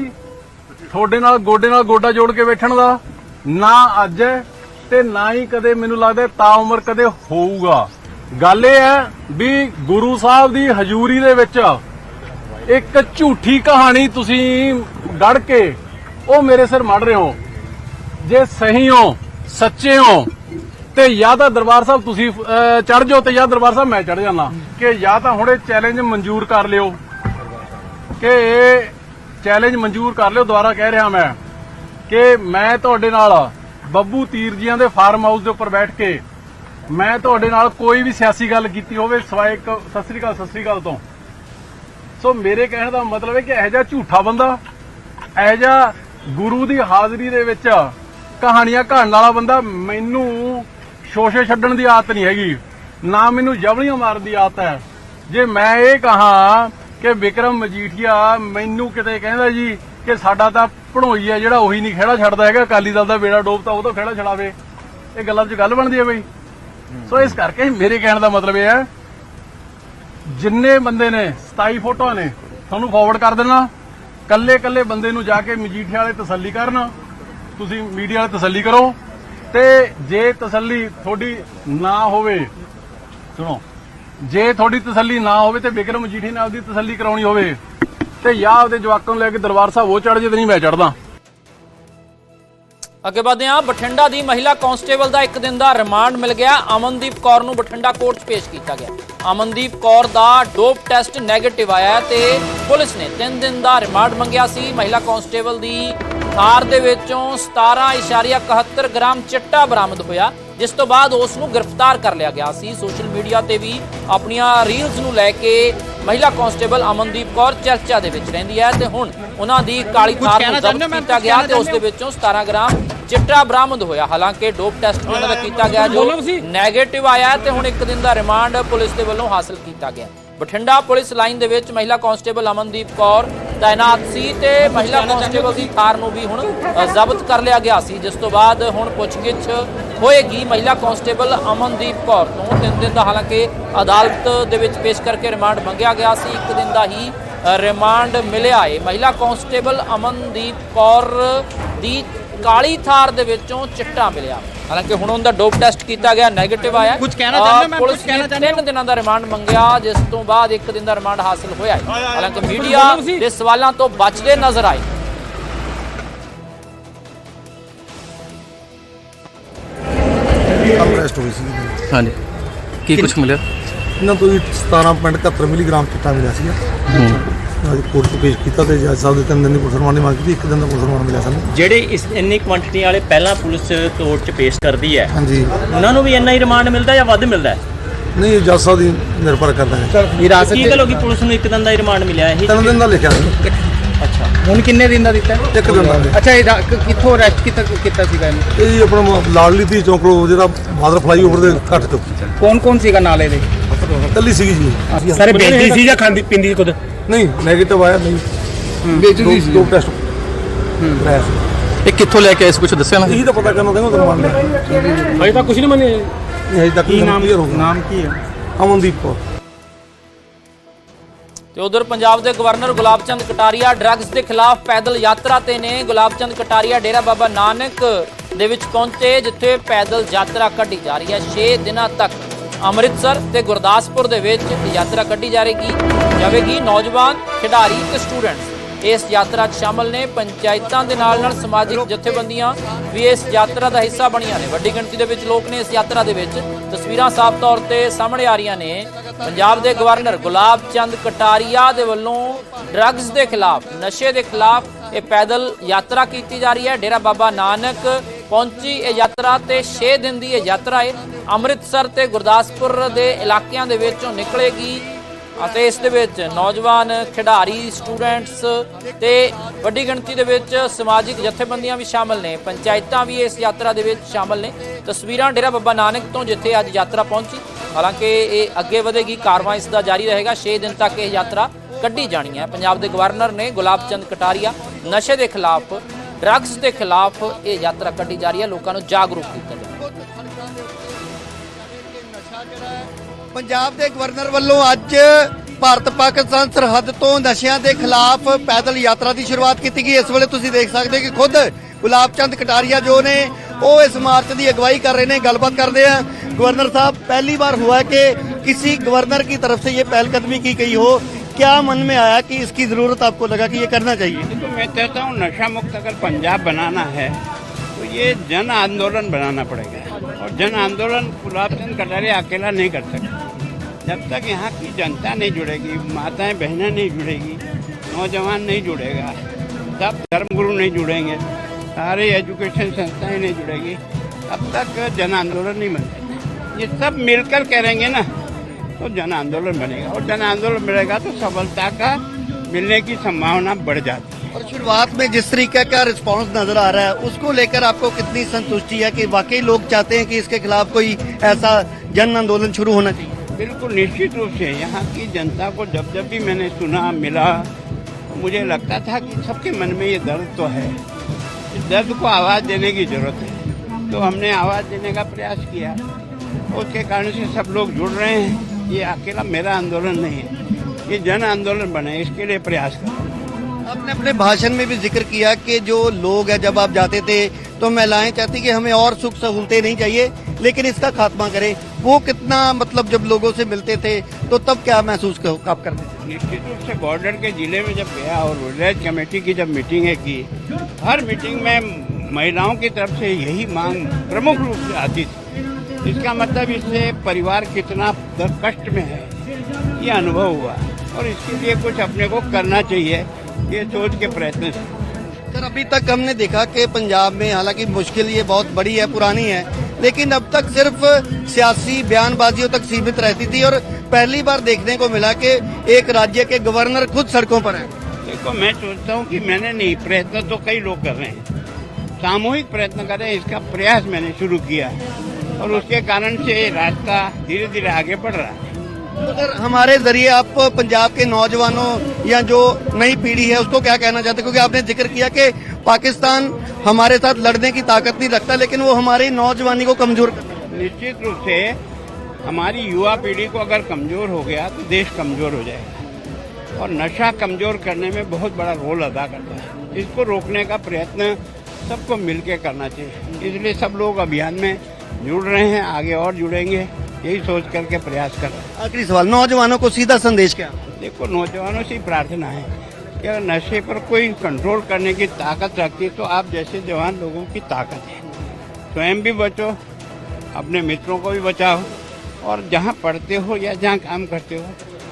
ਤੁਹਾਡੇ ਨਾਲ, ਗੋਡੇ ਨਾਲ ਗੋਡਾ ਜੋੜ ਕੇ ਬੈਠਣ ਦਾ। ਨਾ ਅੱਜ ਹੈ ਤੇ ਨਾ ਹੀ ਕਦੇ ਮੈਨੂੰ ਲੱਗਦਾ ਤਾਂ ਉਮਰ ਕਦੇ ਹੋਊਗਾ। ਗੱਲ ਇਹ ਹੈ ਵੀ ਗੁਰੂ ਸਾਹਿਬ ਦੀ ਹਜ਼ੂਰੀ ਦੇ ਵਿੱਚ ਇੱਕ ਝੂਠੀ ਕਹਾਣੀ ਤੁਸੀਂ ਗੜ ਕੇ ਉਹ ਮੇਰੇ ਸਿਰ ਮੜ ਰਹੇ ਹੋ। ਜੇ ਸਹੀ ਹੋ, ਸੱਚੇ ਹੋ, ਤੇ ਜਾਂ ਤਾਂ ਦਰਬਾਰ ਸਾਹਿਬ ਤੁਸੀਂ ਚੜ ਜਾਓ ਤੇ ਜਾਂ ਦਰਬਾਰ ਸਾਹਿਬ ਮੈਂ ਚੜ ਜਾਣਾ ਕਿ ਜਾਂ ਤਾਂ ਹੁਣ ਇਹ ਚੈਲੰਜ ਮਨਜ਼ੂਰ ਕਰ ਲਿਓ। ਕਿ ਇਹ ਚੈਲੰਜ ਮਨਜ਼ੂਰ ਕਰ ਲਿਓ, ਦੁਬਾਰਾ ਕਹਿ ਰਿਹਾ ਮੈਂ ਕਿ ਮੈਂ ਤੁਹਾਡੇ ਨਾਲ ਬੱਬੂ ਤੀਰ ਜੀਆਂ ਦੇ ਫਾਰਮ ਹਾਊਸ ਦੇ ਉੱਪਰ ਬੈਠ ਕੇ ਮੈਂ ਤੁਹਾਡੇ ਨਾਲ ਕੋਈ ਵੀ ਸਿਆਸੀ ਗੱਲ ਕੀਤੀ ਹੋਵੇ ਸਵਾਏ ਇੱਕ ਸਤਿ ਸ੍ਰੀ ਅਕਾਲ, ਸਤਿ ਸ੍ਰੀ ਅਕਾਲ ਤੋਂ। ਸੋ ਮੇਰੇ ਕਹਿਣ ਦਾ ਮਤਲਬ ਹੈ ਕਿ ਇਹੋ ਜਿਹਾ ਝੂਠਾ ਬੰਦਾ, ਇਹੋ ਜਿਹਾ ਗੁਰੂ ਦੀ ਹਾਜ਼ਰੀ ਦੇ ਵਿੱਚ ਕਹਾਣੀਆਂ ਕਹਾਣ ਵਾਲਾ ਬੰਦਾ ਮੈਨੂੰ ਸ਼ੋਸ਼ੇ ਛੱਡਣ ਦੀ ਆਦਤ ਨਹੀਂ ਹੈਗੀ, ਨਾ ਮੈਨੂੰ ਜਵਲੀਆਂ ਮਾਰਨ ਦੀ ਆਦਤ ਹੈ। ਜੇ ਮੈਂ ਇਹ ਕਹਾ ਕਿ ਵਿਕਰਮ ਮਜੀਠੀਆ ਮੈਨੂੰ ਕਿਤੇ ਕਹਿੰਦਾ ਜੀ ਕਿ ਸਾਡਾ ਤਾਂ ਭਣੋਈ ਹੈ ਜਿਹੜਾ ਉਹੀ ਨਹੀਂ ਖੇੜਾ ਛੱਡਦਾ ਹੈਗਾ, ਅਕਾਲੀ ਦਲ ਦਾ ਬੇੜਾ ਡੋਬਤਾ, ਉਹ ਤੋਂ ਖੇੜਾ ਛਡਾਵੇ। ਇਹ ਗੱਲਾਂ 'ਚ ਗੱਲ ਬਣਦੀ ਹੈ ਬਈ। ਸੋ ਇਸ ਕਰਕੇ ਮੇਰੇ ਕਹਿਣ ਦਾ ਮਤਲਬ ਇਹ ਹੈ, ਜਿੰਨੇ ਬੰਦੇ ਨੇ 27 ਫੋਟੋਆਂ ਨੇ, ਤੁਹਾਨੂੰ ਫਾਰਵਰਡ ਕਰ ਦੇਣਾ। ਕੱਲੇ ਕੱਲੇ ਬੰਦੇ ਨੂੰ ਜਾ ਕੇ ਮਜੀਠੀਆ ਵਾਲੇ ਤਸੱਲੀ ਕਰਨ, ਤੁਸੀਂ ਮੀਡੀਆ ਵਾਲੇ ਤਸੱਲੀ ਕਰੋ। ਤੇ ਜੇ ਤਸੱਲੀ ਤੁਹਾਡੀ ਨਾ ਹੋਵੇ, ਸੁਣੋ ਜੇ ਤੁਹਾਡੀ ਤਸੱਲੀ ਨਾ ਹੋਵੇ ਤੇ ਵਿਕਰਮ ਮਜੀਠੀ ਨਾਲ ਦੀ ਤਸੱਲੀ ਕਰਾਉਣੀ ਹੋਵੇ ਤੇ ਜਾਂ ਆਪਦੇ ਜਵਾਕਾਂ ਨੂੰ ਲੈ ਕੇ ਦਰਬਾਰ ਸਾਹਿਬ ਉਹ ਚੜ ਜੇ ਤੇ ਨਹੀਂ ਮੈਂ ਚੜਦਾ। ਅੱਗੇ ਵਧਦੇ ਹਾਂ, ਬਠਿੰਡਾ ਦੀ ਮਹਿਲਾ ਕਾਂਸਟੇਬਲ ਦਾ ਇੱਕ ਦਿਨ ਦਾ ਰਿਮਾਂਡ ਮਿਲ ਗਿਆ। ਅਮਨਦੀਪ ਕੌਰ ਨੂੰ ਬਠਿੰਡਾ ਕੋਰਟ 'ਚ ਪੇਸ਼ ਕੀਤਾ ਗਿਆ। ਅਮਨਦੀਪ ਕੌਰ ਦਾ ਡੋਪ ਟੈਸਟ ਨੈਗੇਟਿਵ ਆਇਆ ਤੇ ਪੁਲਿਸ ਨੇ 3 ਦਿਨ ਦਾ ਰਿਮਾਂਡ ਮੰਗਿਆ ਸੀ। ਮਹਿਲਾ ਕਾਂਸਟੇਬਲ ਦੀ ਕਾਰ ਦੇ ਵਿੱਚੋਂ 17.71 ਗ੍ਰਾਮ ਚਿੱਟਾ ਬਰਾਮਦ ਹੋਇਆ। ਜਿਸ ਤੋਂ ਬਾਅਦ ਉਸ ਨੂੰ ਗ੍ਰਿਫਤਾਰ ਕਰ ਲਿਆ ਗਿਆ ਸੀ। ਸੋਸ਼ਲ ਮੀਡੀਆ ਤੇ ਵੀ ਆਪਣੀਆਂ ਰੀਲਸ ਨੂੰ ਲੈ ਕੇ ਮਹਿਲਾ ਕਾਂਸਟੇਬਲ ਅਮਨਦੀਪ ਕੌਰ ਚਰਚਾ ਦੇ ਵਿੱਚ ਰਹਿੰਦੀ ਹੈ ਤੇ ਹੁਣ ਉਹਨਾਂ ਦੀ ਕਾਲੀ ਥਾਰ ਨੂੰ ਜ਼ਬਤ ਕੀਤਾ ਗਿਆ ਤੇ ਉਸ ਦੇ ਵਿੱਚੋਂ 17 ਗ੍ਰਾਮ ਚਿੱਟਾ ਬਰਾਮਦ ਹੋਇਆ। ਹਾਲਾਂਕਿ ਡੋਪ ਟੈਸਟ ਉਹਨਾਂ ਦਾ ਕੀਤਾ ਗਿਆ ਜੋ 네ਗੇਟਿਵ ਆਇਆ ਤੇ ਹੁਣ ਇੱਕ ਦਿਨ ਦਾ ਰਿਮਾਂਡ ਪੁਲਿਸ ਦੇ ਵੱਲੋਂ ਹਾਸਲ ਕੀਤਾ ਗਿਆ। ਬਠਿੰਡਾ ਪੁਲਿਸ ਲਾਈਨ ਦੇ ਵਿੱਚ ਮਹਿਲਾ ਕਾਂਸਟੇਬਲ ਅਮਨਦੀਪ ਕੌਰ ਤਾਇਨਾਤ ਸੀ ਤੇ ਮਹਿਲਾ ਕਾਂਸਟੇਬਲ ਦੀ ਕਾਰ ਨੂੰ ਵੀ ਹੁਣ ਜ਼ਬਤ ਕਰ ਲਿਆ ਗਿਆ ਸੀ, ਜਿਸ ਤੋਂ ਬਾਅਦ ਹੁਣ ਪੁੱਛਗਿੱਛ ਹੋਏਗੀ ਮਹਿਲਾ ਕਾਂਸਟੇਬਲ ਅਮਨਦੀਪ ਕੌਰ ਤੋਂ। ਤਿੰਨ ਦਿਨ ਦਾ ਹਾਲਾਂਕਿ ਅਦਾਲਤ ਦੇ ਵਿੱਚ ਪੇਸ਼ ਕਰਕੇ ਰਿਮਾਂਡ ਮੰਗਿਆ ਗਿਆ ਸੀ, ਇੱਕ ਦਿਨ ਦਾ ਹੀ ਰਿਮਾਂਡ ਮਿਲਿਆ ਏ। ਮਹਿਲਾ ਕਾਂਸਟੇਬਲ ਅਮਨਦੀਪ ਕੌਰ ਦੀ ਕਾਲੀ ਥਾਰ ਦੇ ਵਿੱਚੋਂ ਚਿੱਟਾ ਮਿਲਿਆ। ਹਾਲਾਂਕਿ ਹੁਣ ਉਹਦਾ ਡੋਪ ਟੈਸਟ ਕੀਤਾ ਗਿਆ 네ਗੇਟਿਵ ਆਇਆ। ਕੁਝ ਕਹਿਣਾ ਚਾਹੁੰਦੇ ਮੈਂ? ਪੁਲਿਸ ਨੇ ਤਿੰਨ ਦਿਨਾਂ ਦਾ ਰਿਮਾਂਡ ਮੰਗਿਆ ਜਿਸ ਤੋਂ ਬਾਅਦ ਇੱਕ ਦਿਨ ਦਾ ਰਿਮਾਂਡ ਹਾਸਲ ਹੋਇਆ ਹੈ। ਹਾਲਾਂਕਿ ਮੀਡੀਆ ਦੇ ਸਵਾਲਾਂ ਤੋਂ ਬਚਦੇ ਨਜ਼ਰ ਆਏ। ਅਰੈਸਟ ਹੋਈ ਸੀ ਹਾਂਜੀ। ਕੀ ਕੁਝ ਮਿਲਿਆ? ਇਹਨਾਂ ਤੋਂ ਵੀ 17.71 ਮਿਲੀਗ੍ਰਾਮ ਚਿੱਟਾ ਮਿਲਿਆ ਸੀ ਅੱਜ ਕੋਰਟ 'ਚ ਪੇਸ਼ ਕੀਤਾ ਤੇ ਜੱਜ ਸਾਹਿਬ ਦੇ ਤਿੰਨ ਦਿਨ ਦੀ ਪੁਲਿਸ ਰਿਮਾਂਡ ਦੀ ਮੰਗ ਕੀਤੀ ਇੱਕ ਦਿਨ ਦਾ ਪੁਲਿਸ ਰਿਮਾਂਡ ਮਿਲਿਆ ਸਾਨੂੰ। ਜਿਹੜੇ ਇਸ ਇੰਨੀ ਕੁਆਂਟੀਟੀ ਵਾਲੇ ਪਹਿਲਾਂ ਪੁਲਿਸ ਕੋਰਟ 'ਚ ਪੇਸ਼ ਕਰਦੀ ਹੈ ਹਾਂਜੀ। ਉਹਨਾਂ ਨੂੰ ਵੀ ਇੰਨਾ ਹੀ ਰਿਮਾਂਡ ਮਿਲਦਾ ਜਾਂ ਵੱਧ ਮਿਲਦਾ ਹੈ? ਨਹੀਂ ਇਹ ਜੱਜ ਸਾਹਿਬ ਦੀ ਨਿਰਭਰ ਕਰਦਾ ਹੈ। ਵਿਰਾਸਤ ਕੀ ਗੱਲ ਹੋ ਗਈ ਪੁਲਿਸ ਨੂੰ ਇੱਕ ਦਿਨ ਦਾ ਹੀ ਰਿਮਾਂਡ ਮਿਲਿਆ ਇਹ ਤਿੰਨ ਦਿਨ ਦਾ ਲਿਖਿਆ ਸੀ। ਹੁਣ ਕਿੰਨੇ ਦਿਨ ਦਾ ਦਿੱਤਾ ਹੈ? ਇੱਕ ਦਿਨ ਦਾ। ਅੱਛਾ ਇਹ ਰਾ- ਕਿ- ਕਿੱਥੋਂ ਅਰੈਸਟ ਕੀਤਾ ਕੀਤਾ ਸੀਗਾ ਇਹਨੂੰ? ਇਹ ਜੀ ਆਪਣਾ ਮ- ਲਾਡਲੀ ਦੀ ਚੌਂਕ ਰੋਡ ਜਿਹੜਾ ਮਾਦਰ ਫਲਾਈਓਵਰ ਦੇ ਘੱਟ ਤੋਂ। ਕੌਣ ਕੌਣ ਸੀਗਾ ਨਾਲ ਇਹਦੇ? ਕੱਲੀ ਸੀਗੀ ਜੀ। ਸਾਰੇ ਬੇਚਦੀ ਸੀ ਜਾਂ ਖਾਂਦੀ ਪਿੰਦੀ ਖੁਦ? ਨਹੀਂ 네ਗੇਟਿਵ ਆਇਆ ਨਹੀਂ। ਵੇਚਦੀ ਸੀ ਦੋ ਟੈਸਟ ਸੀ ਇਹ ਕਿੱਥੋਂ ਲੈ ਕੇ ਆਏ ਸੀ ਕੁਝ ਦੱਸਿਆ ਨਾ? ਇਹੀ ਤਾਂ ਪਤਾ ਕਰਨਾ ਚਾਹੁੰਦਾ ਰਿਮਾਂਡ ਦਾ ਅਜੇ ਤਾਂ ਕੁਝ ਨਹੀਂ ਮੰਨੇ ਇਹ ਹਜੇ ਤੱਕ ਕੀ ਨਾਮ ਨਾਮ ਕੀ ਹੈ? ਅਮਨਦੀਪ ਕੌਰ। ਤੇ ਉਧਰ ਪੰਜਾਬ ਦੇ ਗਵਰਨਰ ਗੁਲਾਬ ਚੰਦ ਕਟਾਰੀਆ ਡਰੱਗਸ ਦੇ ਖਿਲਾਫ ਪੈਦਲ ਯਾਤਰਾ ਤੇ ਨੇ। ਗੁਲਾਬ ਚੰਦ ਕਟਾਰੀਆ ਡੇਰਾ ਬਾਬਾ ਨਾਨਕ ਦੇ ਵਿੱਚ ਪਹੁੰਚੇ ਜਿੱਥੇ ਪੈਦਲ ਯਾਤਰਾ ਕੱਢੀ ਜਾ ਰਹੀ ਹੈ। 6 ਦਿਨਾਂ ਤੱਕ ਅੰਮ੍ਰਿਤਸਰ ਤੇ ਗੁਰਦਾਸਪੁਰ ਦੇ ਵਿੱਚ ਯਾਤਰਾ ਕੱਢੀ ਜਾਵੇਗੀ ਜਾਵੇਗੀ ਨੌਜਵਾਨ, ਖਿਡਾਰੀ ਤੇ ਸਟੂਡੈਂਟਸ। ਇਸ ਯਾਤਰਾ 'ਚ ਸ਼ਾਮਲ ਨੇ ਪੰਚਾਇਤਾਂ ਦੇ ਨਾਲ ਨਾਲ ਸਮਾਜਿਕ ਜਥੇਬੰਦੀਆਂ ਵੀ ਇਸ ਯਾਤਰਾ ਦਾ ਹਿੱਸਾ ਬਣੀਆਂ ਨੇ। ਵੱਡੀ ਗਿਣਤੀ ਦੇ ਵਿੱਚ ਲੋਕ ਨੇ ਇਸ ਯਾਤਰਾ ਦੇ ਵਿੱਚ। ਤਸਵੀਰਾਂ ਸਾਫ਼ ਤੌਰ ਤੇ ਸਾਹਮਣੇ ਆ ਰਹੀਆਂ ਨੇ। ਪੰਜਾਬ ਦੇ ਗਵਰਨਰ ਗੁਲਾਬ ਚੰਦ ਕਟਾਰੀਆ ਦੇ ਵੱਲੋਂ ਡਰੱਗਸ ਦੇ ਖਿਲਾਫ, ਨਸ਼ੇ ਦੇ ਖਿਲਾਫ ਇਹ ਪੈਦਲ ਯਾਤਰਾ ਕੀਤੀ ਜਾ ਰਹੀ ਹੈ। ਡੇਰਾ ਬਾਬਾ ਨਾਨਕ ਪਹੁੰਚੀ ਇਹ ਯਾਤਰਾ ਤੇ 6 ਦਿਨ ਦੀ ਇਹ ਯਾਤਰਾ ਹੈ ਅੰਮ੍ਰਿਤਸਰ ਤੇ ਗੁਰਦਾਸਪੁਰ ਦੇ ਇਲਾਕਿਆਂ ਦੇ ਵਿੱਚੋਂ ਨਿਕਲੇਗੀ ਅਤੇ ਇਸ ਦੇ ਵਿੱਚ ਨੌਜਵਾਨ ਖਿਡਾਰੀ, ਸਟੂਡੈਂਟਸ ਤੇ ਵੱਡੀ ਗਿਣਤੀ ਦੇ ਵਿੱਚ ਸਮਾਜਿਕ ਜਥੇਬੰਦੀਆਂ ਵੀ ਸ਼ਾਮਲ ਨੇ। ਪੰਚਾਇਤਾਂ ਵੀ ਇਸ ਯਾਤਰਾ ਦੇ ਵਿੱਚ ਸ਼ਾਮਲ ਨੇ। ਤਸਵੀਰਾਂ ਡੇਰਾ ਬੱਬਾ ਨਾਨਕ ਤੋਂ ਜਿੱਥੇ ਅੱਜ ਯਾਤਰਾ ਪਹੁੰਚੀ। ਹਾਲਾਂਕਿ ਇਹ ਅੱਗੇ ਵਧੇਗੀ ਕਾਰਵਾਈ ਇਸ ਦਾ ਜਾਰੀ ਰਹੇਗਾ। 6 ਦਿਨ ਤੱਕ ਇਹ ਯਾਤਰਾ ਕੱਢੀ ਜਾਣੀ ਹੈ। ਪੰਜਾਬ ਦੇ ਗਵਰਨਰ ਨੇ ਗੁਲਾਬ ਚੰਦ ਕਟਾਰੀਆ ਨਸ਼ੇ ਦੇ ਖਿਲਾਫ ਡਰੱਗਸ ਦੇ ਖਿਲਾਫ ਇਹ ਯਾਤਰਾ ਕੱਢੀ ਜਾ ਰਹੀ ਹੈ। ਲੋਕਾਂ ਨੂੰ ਜਾਗਰੂਕ ਕੀਤਾ ਜਾ ਪੰਜਾਬ ਦੇ ਗਵਰਨਰ ਵੱਲੋਂ ਅੱਜ ਭਾਰਤ ਪਾਕਿਸਤਾਨ ਸਰਹੱਦ ਤੋਂ ਨਸ਼ਿਆਂ ਦੇ ਖਿਲਾਫ ਪੈਦਲ ਯਾਤਰਾ ਦੀ ਸ਼ੁਰੂਆਤ ਕੀਤੀ ਗਈ। ਇਸ ਵੇਲੇ ਤੁਸੀਂ ਦੇਖ ਸਕਦੇ ਹੋ ਕਿ ਖੁਦ ਗੁਲਾਬ ਚੰਦ ਕਟਾਰੀਆ ਜੋ ਨੇ, ਉਹ ਇਸ ਮਾਰਚ ਦੀ ਅਗਵਾਈ ਕਰ ਰਹੇ ਨੇ, ਗੱਲਬਾਤ ਕਰਦੇ ਆ। ਗਵਰਨਰ ਸਾਹਿਬ, ਪਹਿਲੀ ਵਾਰ ਹੋਇਆ ਕਿ ਕਿਸੇ ਗਵਰਨਰ ਕੀ ਤਰਫ ਸੇ ਇਹ ਪਹਿਲ ਕਦਮੀ की गई हो क्या मन में आया कि इसकी ज़रूरत आपको लगा कि ये करना चाहिए? तो मैं कहता हूँ नशा मुक्त अगर पंजाब बनाना है तो ये जन आंदोलन बनाना पड़ेगा। और जन आंदोलन गुलाब चंद कटारिया अकेला नहीं कर सकता। जब तक यहाँ की जनता नहीं जुड़ेगी, माताएँ, बहनें नहीं जुड़ेगी, नौजवान नहीं जुड़ेगा, सब धर्मगुरु नहीं जुड़ेंगे, सारे एजुकेशन संस्थाएँ नहीं जुड़ेगी, तब तक जन आंदोलन नहीं बन ये सब मिलकर करेंगे ना तो जन आंदोलन बनेगा। और जन आंदोलन बनेगा तो सफलता का मिलने की संभावना बढ़ जाती है। और शुरुआत में जिस तरीके का रिस्पांस नज़र आ रहा है उसको लेकर आपको कितनी संतुष्टि है कि वाकई लोग चाहते हैं कि इसके खिलाफ कोई ऐसा जन आंदोलन शुरू होना चाहिए? बिल्कुल निश्चित रूप से यहाँ की जनता को जब जब भी मैंने सुना मिला तो मुझे लगता था कि सबके मन में ये दर्द तो है। इस दर्द को आवाज़ देने की ज़रूरत है। तो हमने आवाज़ देने का प्रयास किया। उसके कारण से सब लोग जुड़ रहे हैं। ये अकेला मेरा आंदोलन नहीं है। ये जन आंदोलन बने इसके लिए प्रयास करें। आपने अपने भाषण में भी ज़िक्र किया कि जो लोग हैं जब आप जाते थे तो महिलाएँ चाहती कि हमें और सुख सहूलतें नहीं चाहिए लेकिन इसका खात्मा करें। वो कितना मतलब जब लोगों से मिलते थे तो तब क्या महसूस आप करते थे? निश्चित रूप से बॉर्डर के ज़िले में जब गया और विलेज कमेटी की जब मीटिंग है की हर मीटिंग में महिलाओं की तरफ़ से यही मांग प्रमुख रूप से आती थी। इसका मतलब इससे परिवार कितना कष्ट में है। ये अनुभव हुआ और इसके लिए कुछ अपने को करना चाहिए ये सोच के प्रयत्न सर अभी तक हमने देखा कि पंजाब में हालाँकि मुश्किल ये बहुत बड़ी है पुरानी है लेकिन अब तक सिर्फ़ सियासी बयानबाजियों तक सीमित रहती थी और पहली बार देखने को मिला कि एक राज्य के गवर्नर खुद सड़कों पर है। देखो मैं सोचता हूँ कि मैंने नहीं प्रयत्न तो कई लोग कर रहे हैं। सामूहिक प्रयत्न कर रहे हैं इसका प्रयास मैंने शुरू किया है। और उसके कारण से रास्ता धीरे धीरे आगे बढ़ रहा है। अगर हमारे ज़रिए आप पंजाब के नौजवानों या जो नई पीढ़ी है उसको क्या कहना चाहते हैं? क्योंकि आपने ज़िक्र किया कि पाकिस्तान हमारे साथ लड़ने की ताकत नहीं रखता लेकिन वो हमारी नौजवानी को कमज़ोर निश्चित रूप से हमारी युवा पीढ़ी को अगर कमज़ोर हो गया तो देश कमज़ोर हो जाएगा। और नशा कमज़ोर करने में बहुत बड़ा रोल अदा करता है। इसको रोकने का प्रयत्न सबको मिलकर करना चाहिए। इसलिए सब लोग अभियान में जुड़ रहे हैं आगे और जुड़ेंगे। यही सोच करके प्रयास कर रहे हैं। आखिरी सवाल नौजवानों को सीधा संदेश क्या? देखो नौजवानों से प्रार्थना है कि अगर नशे पर कोई कंट्रोल करने की ताकत रखती है तो आप जैसे जवान लोगों की ताकत है। स्वयं भी बचो अपने मित्रों को भी बचाओ और जहाँ पढ़ते हो या जहाँ काम करते हो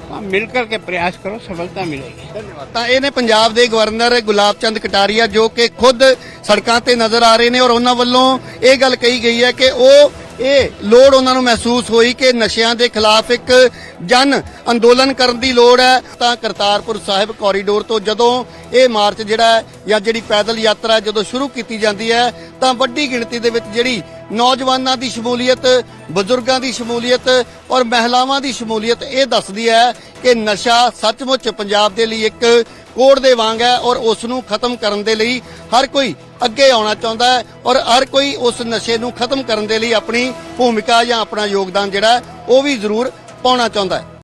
वहाँ मिलकर के प्रयास करो सफलता मिलेगी ਤਾਂ ਇਹ ਨੇ ਪੰਜਾਬ ਦੇ ਗਵਰਨਰ ਗੁਲਾਬ ਚੰਦ ਕਟਾਰੀਆ ਜੋ ਕਿ ਖੁਦ ਸੜਕਾਂ ਤੇ ਨਜ਼ਰ ਆ ਰਹੇ ਨੇ ਔਰ ਉਹਨਾਂ ਵੱਲੋਂ ਇਹ ਗੱਲ ਕਹੀ ਗਈ ਹੈ ਕਿ ਉਹ ਇਹ ਲੋੜ ਉਹਨਾਂ ਨੂੰ ਮਹਿਸੂਸ ਹੋਈ ਕਿ ਨਸ਼ਿਆਂ ਦੇ ਖਿਲਾਫ ਇੱਕ ਜਨ ਅੰਦੋਲਨ ਕਰਨ ਦੀ ਲੋੜ ਹੈ ਤਾਂ ਕਰਤਾਰਪੁਰ ਸਾਹਿਬ ਕੋਰੀਡੋਰ ਤੋਂ ਜਦੋਂ ਇਹ ਮਾਰਚ ਜਿਹੜਾ ਹੈ ਜਾਂ ਜਿਹੜੀ ਪੈਦਲ ਯਾਤਰਾ ਹੈ, ਜਦੋਂ ਸ਼ੁਰੂ ਕੀਤੀ ਜਾਂਦੀ ਹੈ ਤਾਂ ਵੱਡੀ ਗਿਣਤੀ ਦੇ ਵਿੱਚ ਜਿਹੜੀ ਨੌਜਵਾਨਾਂ ਦੀ ਸ਼ਮੂਲੀਅਤ, ਬਜ਼ੁਰਗਾਂ ਦੀ ਸ਼ਮੂਲੀਅਤ ਔਰ ਮਹਿਲਾਵਾਂ ਦੀ ਸ਼ਮੂਲੀਅਤ ਇਹ ਦੱਸਦੀ ਹੈ ਕਿ ਨਸ਼ਾ ਸੱਚਮੁੱਚ ਪੰਜਾਬ ਦੇ ਲਈ ਇੱਕ ਕੋੜ ਦੇ ਵਾਂਗ ਹੈ ਔਰ ਉਸ ਨੂੰ ਖਤਮ ਕਰਨ ਦੇ ਲਈ ਹਰ ਕੋਈ ਅੱਗੇ ਆਉਣਾ ਚਾਹੁੰਦਾ ਹੈ ਔਰ ਹਰ ਕੋਈ ਉਸ ਨਸ਼ੇ ਨੂੰ ਖਤਮ ਕਰਨ ਦੇ ਲਈ ਆਪਣੀ ਭੂਮਿਕਾ ਜਾਂ ਆਪਣਾ ਯੋਗਦਾਨ ਜਿਹੜਾ ਉਹ ਵੀ ਜ਼ਰੂਰ ਪਾਉਣਾ ਚਾਹੁੰਦਾ ਹੈ।